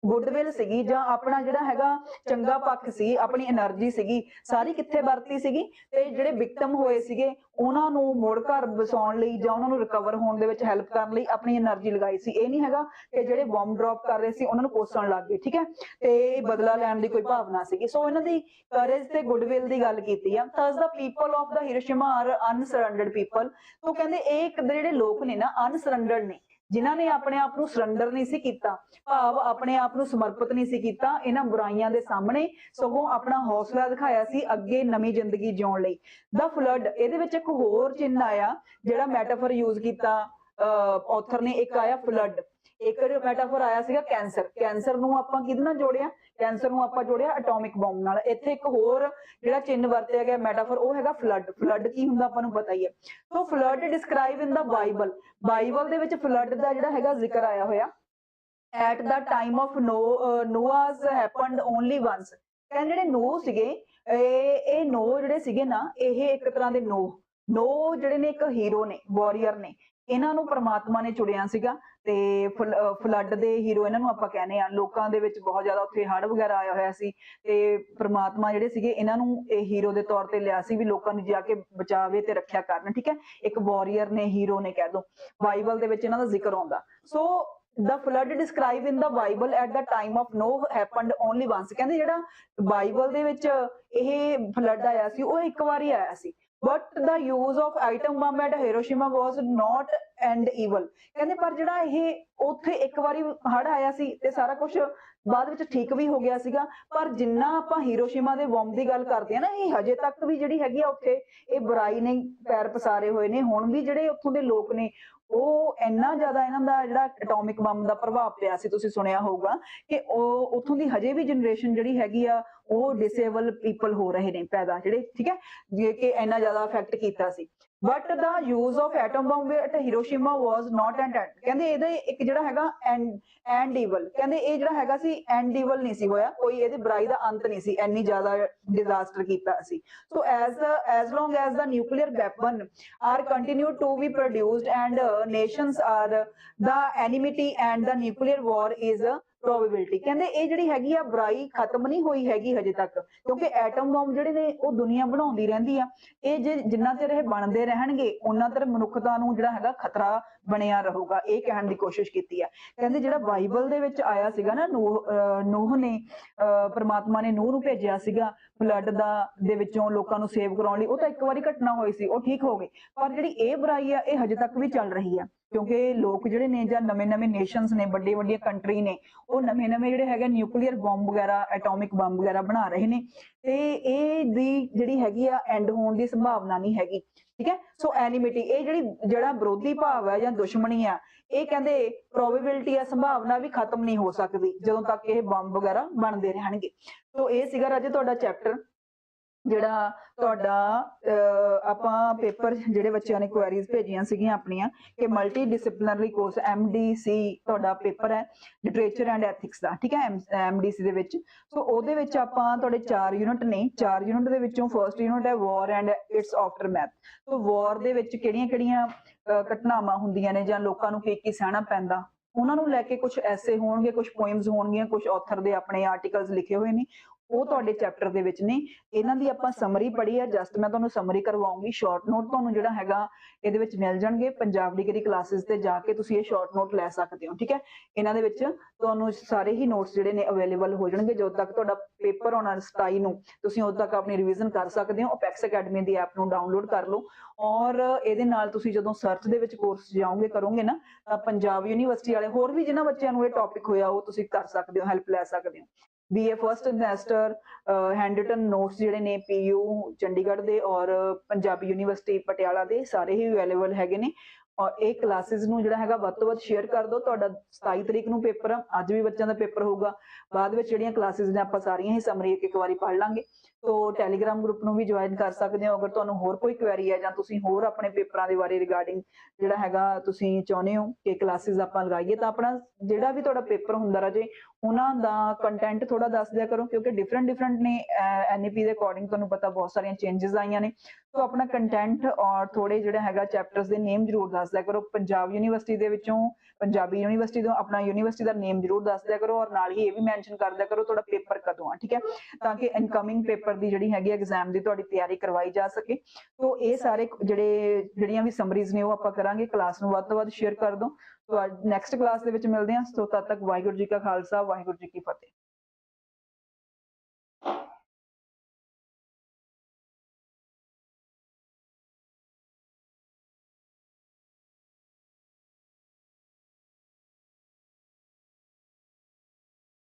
ਗੁੱਡਵਿਲ ਸੀਗੀ ਜਾਂ ਆਪਣਾ ਜਿਹੜਾ ਹੈਗਾ ਚੰਗਾ ਪੱਖ ਸੀ, ਆਪਣੀ એનર્ਜੀ ਸੀਗੀ, ਸਾਰੀ ਕਿੱਥੇ ਵਰਤੀ ਸੀਗੀ? ਤੇ ਜਿਹੜੇ ਵਿਕਟਮ ਹੋਏ ਸੀਗੇ, ਉਹਨਾਂ ਨੂੰ ਮੋੜ ਘਰ ਵਸਾਉਣ ਲਈ ਜਾਂ ਉਹਨਾਂ ਨੂੰ ਰਿਕਵਰ ਹੋਣ ਦੇ ਵਿੱਚ ਹੈਲਪ ਕਰਨ ਲਈ ਆਪਣੀ એનર્ਜੀ ਲਗਾਈ ਸੀ। ਇਹ ਨਹੀਂ ਹੈਗਾ ਕਿ ਜਿਹੜੇ ਬੰਬ ਡ੍ਰੌਪ ਕਰ ਰਹੇ ਸੀ, ਉਹਨਾਂ ਨੂੰ ਕੋਸਣ ਲੱਗ ਗਏ, ਠੀਕ ਹੈ? ਤੇ ਬਦਲਾ ਲੈਣ ਦੀ ਕੋਈ ਭਾਵਨਾ ਸੀਗੀ। ਸੋ ਇਹਨਾਂ ਦੀ ਕਰੇਜ ਤੇ ਗੁੱਡਵਿਲ ਦੀ ਗੱਲ ਕੀਤੀ ਆ। Thus the people of the Hiroshima are unsurrendered people ਤੋਂ ਕਹਿੰਦੇ, ਇਹ ਇੱਕ ਜਿਹੜੇ ਲੋਕ ਨੇ ਨਾ ਅਨਸਰੈਂਡਰਡ ਨੇ। ਜਿਨ੍ਹਾਂ ਨੇ ਆਪਣੇ ਆਪ ਨੂੰ ਸਰੈਂਡਰ ਨਹੀਂ ਸੀ ਕੀਤਾ, ਭਾਵ ਆਪਣੇ ਆਪ ਨੂੰ ਸਮਰਪਿਤ ਨਹੀਂ ਸੀ ਕੀਤਾ, ਇਹਨਾਂ ਬੁਰਾਈਆਂ ਦੇ ਸਾਹਮਣੇ ਸਗੋਂ ਆਪਣਾ ਹੌਸਲਾ ਦਿਖਾਇਆ ਸੀ ਅੱਗੇ ਨਵੀਂ ਜ਼ਿੰਦਗੀ ਜਿਉਣ ਲਈ। ਦਾ ਫਲੱਡ ਇਹਦੇ ਵਿੱਚ ਇੱਕ ਹੋਰ ਚਿੰਨ੍ਹ ਆਇਆ, ਜਿਹੜਾ ਮੈਟਾਫਰ ਯੂਜ਼ ਕੀਤਾ ਆਥਰ ਨੇ, ਇੱਕ ਆਇਆ ਫਲੱਡ ਇੱਕ ਮੈਟਾਫਰ ਆਇਆ ਸੀਗਾ ਕੈਂਸਰ। ਕੈਂਸਰ ਨੂੰ ਆਪਾਂ ਕਿਹਦੇ ਨਾਲ ਜੋੜਿਆ? ਕੈਂਸਰ ਨੂੰ ਆਪਾਂ ਜੋੜਿਆ ਐਟੋਮਿਕ ਬੰਬ ਨਾਲ। ਇੱਥੇ ਇੱਕ ਹੋਰ ਜਿਹੜਾ ਚਿੰਨ੍ਹ ਵਰਤਿਆ ਗਿਆ ਮੈਟਾਫਰ ਉਹ ਹੈਗਾ ਫਲੱਡ ਫਲੱਡ ਕੀ ਹੁੰਦਾ ਆਪਾਂ ਨੂੰ ਪਤਾ ਹੀ ਹੈ। So flood describe in the Bible Bible ਦੇ ਵਿੱਚ ਫਲੱਡ ਦਾ ਜਿਹੜਾ ਹੈਗਾ ਜ਼ਿਕਰ ਆਇਆ ਹੋਇਆ। At the time of Noah's happened only once ਕਹਿੰਦੇ ਜਿਹੜੇ ਨੋ ਸੀਗੇ, ਇਹ ਇਹ ਨੋ ਜਿਹੜੇ ਸੀਗੇ ਨਾ, ਇਹ ਇੱਕ ਤਰ੍ਹਾਂ ਦੇ ਨੋ ਨੋ ਜਿਹੜੇ ਨੇ, ਇੱਕ ਹੀਰੋ ਨੇ ਵਾਰੀਅਰ ਨੇ। ਇਹਨਾਂ ਨੂੰ ਪ੍ਰਮਾਤਮਾ ਨੇ ਚੁਣਿਆ ਸੀਗਾ। ਤੇ ਫਲੱਡ ਦੇ ਹੀਰੋ ਇਹਨਾਂ ਨੂੰ ਆਪਾਂ ਕਹਿੰਦੇ ਆ ਲੋਕਾਂ ਦੇ ਵਿੱਚ ਬਹੁਤ ਜ਼ਿਆਦਾ ਉੱਥੇ ਹੜ੍ਹ ਵਗੈਰਾ ਆਇਆ ਹੋਇਆ ਸੀ ਤੇ ਪ੍ਰਮਾਤਮਾ ਜਿਹੜੇ ਸੀਗੇ ਇਹਨਾਂ ਨੂੰ ਇਹ ਹੀਰੋ ਦੇ ਤੌਰ ਤੇ ਲਿਆ ਸੀ ਵੀ ਲੋਕਾਂ ਨੂੰ ਜਾ ਕੇ ਬਚਾਵੇ ਤੇ ਰੱਖਿਆ ਕਰਨ, ਠੀਕ ਹੈ? ਇੱਕ ਵਾਰੀਅਰ ਨੇ ਹੀਰੋ ਨੇ ਕਹਿ ਦੋ। ਬਾਈਬਲ ਦੇ ਵਿੱਚ ਇਹਨਾਂ ਦਾ ਜ਼ਿਕਰ ਆਉਂਦਾ। ਸੋ the flood described in the bible at the time of noah happened only once ਕਹਿੰਦੇ ਜਿਹੜਾ ਬਾਈਬਲ ਦੇ ਵਿੱਚ ਇਹ ਫਲੱਡ ਆਇਆ ਸੀ, ਉਹ ਇੱਕ ਵਾਰੀ ਆਇਆ ਸੀ। But the use of atom bomb at hiroshima was not and evil. ਕਹਿੰਦੇ ਪਰ ਜਿਹੜਾ ਇਹ ਉੱਥੇ ਇੱਕ ਵਾਰੀ ਹੜ ਆਇਆ ਸੀ ਤੇ ਸਾਰਾ ਕੁਝ ਬਾਅਦ ਵਿੱਚ ਠੀਕ ਵੀ ਹੋ ਗਿਆ ਸੀਗਾ, ਪਰ ਜਿੰਨਾ ਆਪਾਂ ਹੀਰੋਸ਼ੀਮਾ ਦੇ ਬੰਬ ਦੀ ਗੱਲ ਕਰਦੇ ਆ ਨਾ, ਇਹ ਹਜੇ ਤੱਕ ਵੀ ਜਿਹੜੀ ਹੈਗੀ ਆ ਉੱਥੇ, ਇਹ ਬੁਰਾਈ ਨੇ ਪੈਰ ਪਸਾਰੇ ਹੋਏ ਨੇ, ਹੁਣ ਵੀ ਜਿਹੜੇ ਉੱਥੋਂ ਦੇ ਲੋਕ ਨੇ ਉਹ ਇੰਨਾ ਜ਼ਿਆਦਾ ਇਹਨਾਂ ਦਾ ਜਿਹੜਾ ਐਟੋਮਿਕ ਬੰਬ ਦਾ ਪ੍ਰਭਾਵ ਪਿਆ ਸੀ ਤੁਸੀਂ ਸੁਣਿਆ ਹੋਊਗਾ ਕਿ ਉਹ ਉੱਥੋਂ ਦੀ ਹਜੇ ਵੀ ਜਨਰੇਸ਼ਨ ਜਿਹੜੀ ਹੈਗੀ ਆ ਉਹ ਡਿਸੇਬਲ ਪੀਪਲ ਹੋ ਰਹੇ ਨੇ ਪੈਦਾ ਜਿਹੜੇ ਠੀਕ ਹੈ ਜੇ ਕਿ ਇੰਨਾ ਜ਼ਿਆਦਾ ਇਫੈਕਟ ਕੀਤਾ ਸੀ। But the use of atom bomb at Hiroshima was not and and ਕਹਿੰਦੇ ਇਹਦਾ ਇੱਕ ਜਿਹੜਾ ਹੈਗਾ ਐਂਡ ਐਂਡ ਈਵਲ ਕਹਿੰਦੇ ਇਹ ਜਿਹੜਾ ਹੈਗਾ ਸੀ ਐਂਡ ਈਵਲ ਨਹੀਂ ਸੀ ਹੋਇਆ। ਕੋਈ ਇਹਦੀ ਬੁਰਾਈ ਦਾ ਅੰਤ ਨਹੀਂ ਸੀ। ਇੰਨੀ ਜ਼ਿਆਦਾ ਡਿਜ਼ਾਸਟਰ ਕੀਤਾ ਸੀ। So as as long as the nuclear weapon are continued to be produced and uh, nations are the enmity and the nuclear war is ਕਹਿੰਦੇ ਇਹ ਜਿਹੜੀ ਹੈਗੀ ਆ ਬੁਰਾਈ ਖਤਮ ਨਹੀਂ ਹੋਈ ਹੈਗੀ ਹਜੇ ਤੱਕ, ਕਿਉਂਕਿ ਐਟਮ ਬੰਬ ਜਿਹੜੇ ਨੇ ਉਹ ਦੁਨੀਆ ਬਣਾਉਂਦੀ ਰਹਿੰਦੀ ਆ। ਇਹ ਜੇ ਜਿੰਨਾ ਚਿਰ ਇਹ ਬਣਦੇ ਰਹਿਣਗੇ, ਉਹਨਾਂ ਚਿਰ ਮਨੁੱਖਤਾ ਨੂੰ ਜਿਹੜਾ ਹੈਗਾ ਖਤਰਾ ਬਣਿਆ ਰਹੂਗਾ, ਇਹ ਕਹਿਣ ਦੀ ਕੋਸ਼ਿਸ਼ ਕੀਤੀ ਹੈ ਕਹਿੰਦੇ ਜਿਹੜਾ ਬਾਈਬਲ ਦੇ ਵਿੱਚ ਆਇਆ ਸੀਗਾ ਨਾ, ਨੂਹ ਨੇ, ਅਹ ਨੇ ਨੂਹ ਨੂੰ ਭੇਜਿਆ ਸੀਗਾ ਫਲੱਡ ਦਾ, ਦੇ ਵਿੱਚੋਂ ਲੋਕਾਂ ਨੂੰ ਸੇਵ ਕਰਾਉਣ ਲਈ, ਉਹ ਤਾਂ ਇੱਕ ਵਾਰੀ ਘਟਨਾ ਹੋਈ ਸੀ, ਉਹ ਠੀਕ ਹੋ ਗਈ। ਪਰ ਜਿਹੜੀ ਇਹ ਬੁਰਾਈ ਆ, ਇਹ ਹਜੇ ਤੱਕ ਵੀ ਚੱਲ ਰਹੀ ਆ, ਕਿਉਂਕਿ ਲੋਕ ਜਿਹੜੇ ਨੇ ਜਾਂ ਨਵੇਂ-ਨਵੇਂ ਨੇਸ਼ਨਸ ਨੇ ਵੱਡੇ ਵੱਡੀਆਂ ਕੰਟਰੀ ਨੇ, ਉਹ ਨਵੇਂ-ਨਵੇਂ ਜਿਹੜੇ ਹੈਗੇ ਨਿਊਕਲੀਅਰ ਬੰਬ ਵਗੈਰਾ ਐਟੋਮਿਕ ਬੰਬ ਵਗੈਰਾ ਬਣਾ ਰਹੇ ਨੇ ਤੇ ਇਹ ਦੀ ਜਿਹੜੀ ਹੈਗੀ ਆ ਐਂਡ ਹੋਣ ਦੀ ਸੰਭਾਵਨਾ ਨਹੀਂ ਹੈਗੀ, ਠੀਕ ਹੈ? ਸੋ ਐਨੀਮਿਟੀ ਇਹ ਜਿਹੜੀ ਜਿਹੜਾ ਵਿਰੋਧੀ ਭਾਵ ਹੈ ਜਾਂ ਦੁਸ਼ਮਣੀ ਆ, ਇਹ ਕਹਿੰਦੇ ਪ੍ਰੋਬੇਬਿਲਿਟੀ ਆ, ਸੰਭਾਵਨਾ ਵੀ ਖਤਮ ਨਹੀਂ ਹੋ ਸਕਦੀ ਜਦੋਂ ਤੱਕ ਇਹ ਬੰਬ ਵਗੈਰਾ ਬਣਦੇ ਰਹਿਣਗੇ। ਸੋ ਇਹ ਸੀਗਾ ਰਾਜੇ ਤੁਹਾਡਾ ਚੈਪਟਰ ਜਿਹੜਾ ਤੁਹਾਡਾ ਆਪਾਂ ਪੇਪਰ ਜਿਹੜੇ ਬੱਚਿਆਂ ਨੇ ਕੁਐਰੀਜ਼ ਭੇਜੀਆਂ ਸੀਗੀਆਂ ਆਪਣੀਆਂ ਕਿ ਮਲਟੀ ਡਿਸਪਲਿਨਰੀ ਕੋਰਸ MDC ਤੁਹਾਡਾ ਪੇਪਰ ਹੈ ਲਿਟਰੇਚਰ ਐਂਡ ਐਥਿਕਸ ਦਾ, ਠੀਕ ਹੈ MDC ਦੇ ਵਿੱਚ। ਸੋ ਉਹਦੇ ਵਿੱਚ ਆਪਾਂ ਤੁਹਾਡੇ 4 ਯੂਨਿਟ ਨੇ 4 ਯੂਨਿਟ ਦੇ ਵਿੱਚੋਂ ਫਰਸਟ ਯੂਨਿਟ ਹੈ ਵਾਰ ਐਂਡ ਇਟਸ ਆਫਟਰਮੈਥ ਸੋ ਵਾਰ ਦੇ ਵਿੱਚ ਕਿਹੜੀਆਂ-ਕਿਹੜੀਆਂ ਘਟਨਾਵਾਂ ਹੁੰਦੀਆਂ ਨੇ ਜਾਂ ਲੋਕਾਂ ਨੂੰ ਕੀ ਕੀ ਸਹਿਣਾ ਪੈਂਦਾ? ਉਹਨਾਂ ਨੂੰ ਲੈ ਕੇ ਕੁਝ ਐਸੇ ਹੋਣਗੇ ਕੁਝ ਪੋਇਮਸ ਹੋਣਗੀਆਂ ਕੁਝ ਆਥਰ ਦੇ ਆਪਣੇ ਆਰਟੀਕਲਸ ਲਿਖੇ ਹੋਏ ਨੇ। ਉਹ ਤੁਹਾਡੇ ਚੈਪਟਰ ਦੇ ਵਿੱਚ ਨੇ ਇਹਨਾਂ ਦੀ ਆਪਾਂ ਸਮਰੀ ਪੜ੍ਹੀ ਹੈ ਜਸਟ ਮੈਂ ਤੁਹਾਨੂੰ ਸਮਰੀ ਕਰਵਾਉਂਗੀ। ਸ਼ਾਰਟ ਨੋਟ ਤੁਹਾਨੂੰ ਜਿਹੜਾ ਹੈਗਾ ਇਹਦੇ ਵਿੱਚ ਮਿਲ ਜਾਣਗੇ। ਪੰਜਾਬ ਡਿਗਰੀ ਕਲਾਸਿਸ ਤੇ ਜਾ ਕੇ ਤੁਸੀਂ ਇਹ ਸ਼ਾਰਟ ਨੋਟ ਲੈ ਸਕਦੇ ਹੋ ਠੀਕ ਹੈ? ਇਹਨਾਂ ਦੇ ਵਿੱਚ ਤੁਹਾਨੂੰ ਸਾਰੇ ਹੀ ਨੋਟਸ ਜਿਹੜੇ ਨੇ ਅਵੇਲੇਬਲ ਹੋ ਜਾਣਗੇ। ਜਦੋਂ ਤੱਕ ਤੁਹਾਡਾ ਪੇਪਰ ਆਉਣਾ 27 ਨੂੰ ਤੁਸੀਂ ਉਦੋਂ ਤੱਕ ਆਪਣੀ ਰਿਵੀਜ਼ਨ ਕਰ ਸਕਦੇ ਹੋ। ਅਪੈਕਸ ਅਕੈਡਮੀ ਦੀ ਐਪ ਨੂੰ ਡਾਊਨਲੋਡ ਕਰ ਲਓ। ਔਰ ਇਹਦੇ ਨਾਲ ਤੁਸੀਂ ਜਦੋਂ ਸਰਚ ਦੇ ਵਿੱਚ ਕੋਰਸ ਜਾਓਗੇ ਕਰੋਗੇ ਨਾ ਤਾਂ ਪੰਜਾਬ ਯੂਨੀਵਰਸਿਟੀ ਵਾਲੇ ਹੋਰ ਵੀ ਜਿਨ੍ਹਾਂ ਬੱਚਿਆਂ ਨੂੰ ਇਹ ਟੌਪਿਕ ਹੋਇਆ ਉਹ ਤੁਸੀਂ ਕਰ ਸਕਦੇ ਹੋ ਹੈਲਪ ਲੈ ਸਕਦੇ ਹੋ। BA first semester handwritten notes ਜਿਹੜੇ ਨੇ ਪੀਯੂ ਚੰਡੀਗੜ੍ਹ ਦੇ ਔਰ ਪੰਜਾਬੀ ਯੂਨੀਵਰਸਿਟੀ ਪਟਿਆਲਾ ਦੇ ਸਾਰੇ ਹੀ ਅਵੇਲੇਬਲ ਹੈਗੇ ਨੇ। ਔਰ ਇਹ ਕਲਾਸਿਸ ਨੂੰ ਜਿਹੜਾ ਹੈਗਾ ਵੱਧ ਤੋਂ ਵੱਧ ਸ਼ੇਅਰ ਕਰ ਦਿਓ। ਤੁਹਾਡਾ 27 ਤਰੀਕ ਨੂੰ ਪੇਪਰ ਆ ਅੱਜ ਵੀ ਬੱਚਿਆਂ ਦਾ ਪੇਪਰ ਹੋਊਗਾ। ਬਾਅਦ ਵਿੱਚ ਜਿਹੜੀਆਂ ਕਲਾਸਿਸ ਨੇ ਆਪਾਂ ਸਾਰੀਆਂ ਹੀ ਸਮਰੀ ਇੱਕ ਇੱਕ ਵਾਰੀ ਪੜ੍ਹ ਲਾਂਗੇ। ਸੋ ਟੈਲੀਗ੍ਰਾਮ ਗਰੁੱਪ ਨੂੰ ਵੀ ਜੁਆਇਨ ਕਰ ਸਕਦੇ ਹੋ, ਅਗਰ ਤੁਹਾਨੂੰ ਹੋਰ ਕੋਈ ਕੁਐਰੀ ਹੈ ਜਾਂ ਤੁਸੀਂ ਹੋਰ ਆਪਣੇ ਪੇਪਰਾਂ ਦੇ ਬਾਰੇ ਰਿਗਾਰਡਿੰਗ ਜਿਹੜਾ ਹੈਗਾ ਤੁਸੀਂ ਚਾਹੁੰਦੇ ਹੋ ਕਿ ਕਲਾਸਿਸ ਆਪਾਂ ਲਗਾਈਏ, ਤਾਂ ਆਪਣਾ ਜਿਹੜਾ ਵੀ ਤੁਹਾਡਾ ਪੇਪਰ ਹੁੰਦਾ ਰਾਜੇ, ਉਹਨਾਂ ਦਾ ਕੰਟੈਂਟ ਥੋੜਾ ਦੱਸ ਦਿਆ ਕਰੋ, ਕਿਉਂਕਿ ਡਿਫਰੈਂਟ ਡਿਫਰੈਂਟ ਨੇ ਐਨਈਪੀ ਦੇ ਅਕੋਰਡਿੰਗ ਤੁਹਾਨੂੰ ਪਤਾ ਬਹੁਤ ਸਾਰੀਆਂ ਚੇਂਜਸ ਆਈਆਂ ਨੇ। ਸੋ ਆਪਣਾ ਕੰਟੈਂਟ ਔਰ ਥੋੜੇ ਜਿਹੜਾ ਹੈਗਾ ਚੈਪਟਰਸ ਦੇ ਨੇਮ ਜ਼ਰੂਰ ਦੱਸ ਦਿਆ ਕਰੋ। ਪੰਜਾਬ ਯੂਨੀਵਰਸਿਟੀ ਦੇ ਵਿੱਚੋਂ, ਪੰਜਾਬੀ ਯੂਨੀਵਰਸਿਟੀ ਤੋਂ ਆਪਣਾ ਯੂਨੀਵਰਸਿਟੀ ਦਾ ਨੇਮ ਜ਼ਰੂਰ ਦੱਸ ਦਿਆ ਕਰੋ ਔਰ ਨਾਲ ਹੀ ਇਹ ਵੀ ਮੈਂਸ਼ਨ ਕਰ ਦਿਆ ਕਰੋ ਤੁਹਾਡਾ ਪੇਪਰ ਕਦੋਂ ਆ, ਠੀਕ ਹੈ? ਤਾਂ ਕਿ ਇਨਕਮਿੰਗ ਪੇਪਰ ਦੀ ਜਿਹੜੀ ਹੈਗੀ ਐਗਜ਼ਾਮ ਦੀ ਤੁਹਾਡੀ ਤਿਆਰੀ ਕਰਵਾਈ ਜਾ ਸਕੇ। ਸੋ ਇਹ ਸਾਰੇ ਜਿਹੜੇ, ਜਿਹੜੀਆਂ ਵੀ ਸਮਰੀਜ਼ ਨੇ ਉਹ ਆਪਾਂ ਕਰਾਂਗੇ। ਕਲਾਸ ਨੂੰ ਵੱਧ ਤੋਂ ਵੱਧ ਸ਼ੇਅਰ ਕਰ ਦਿਓ। ਸੋ ਨੈਕਸਟ ਕਲਾਸ ਦੇ ਵਿੱਚ ਮਿਲਦੇ ਹਾਂ। ਸੋ ਤਦ ਤੱਕ ਵਾਹਿਗੁਰੂ ਜੀ ਕਾ ਖਾਲਸਾ, ਵਾਹਿਗੁਰੂ ਜੀ ਕੀ ਫਤਿਹ।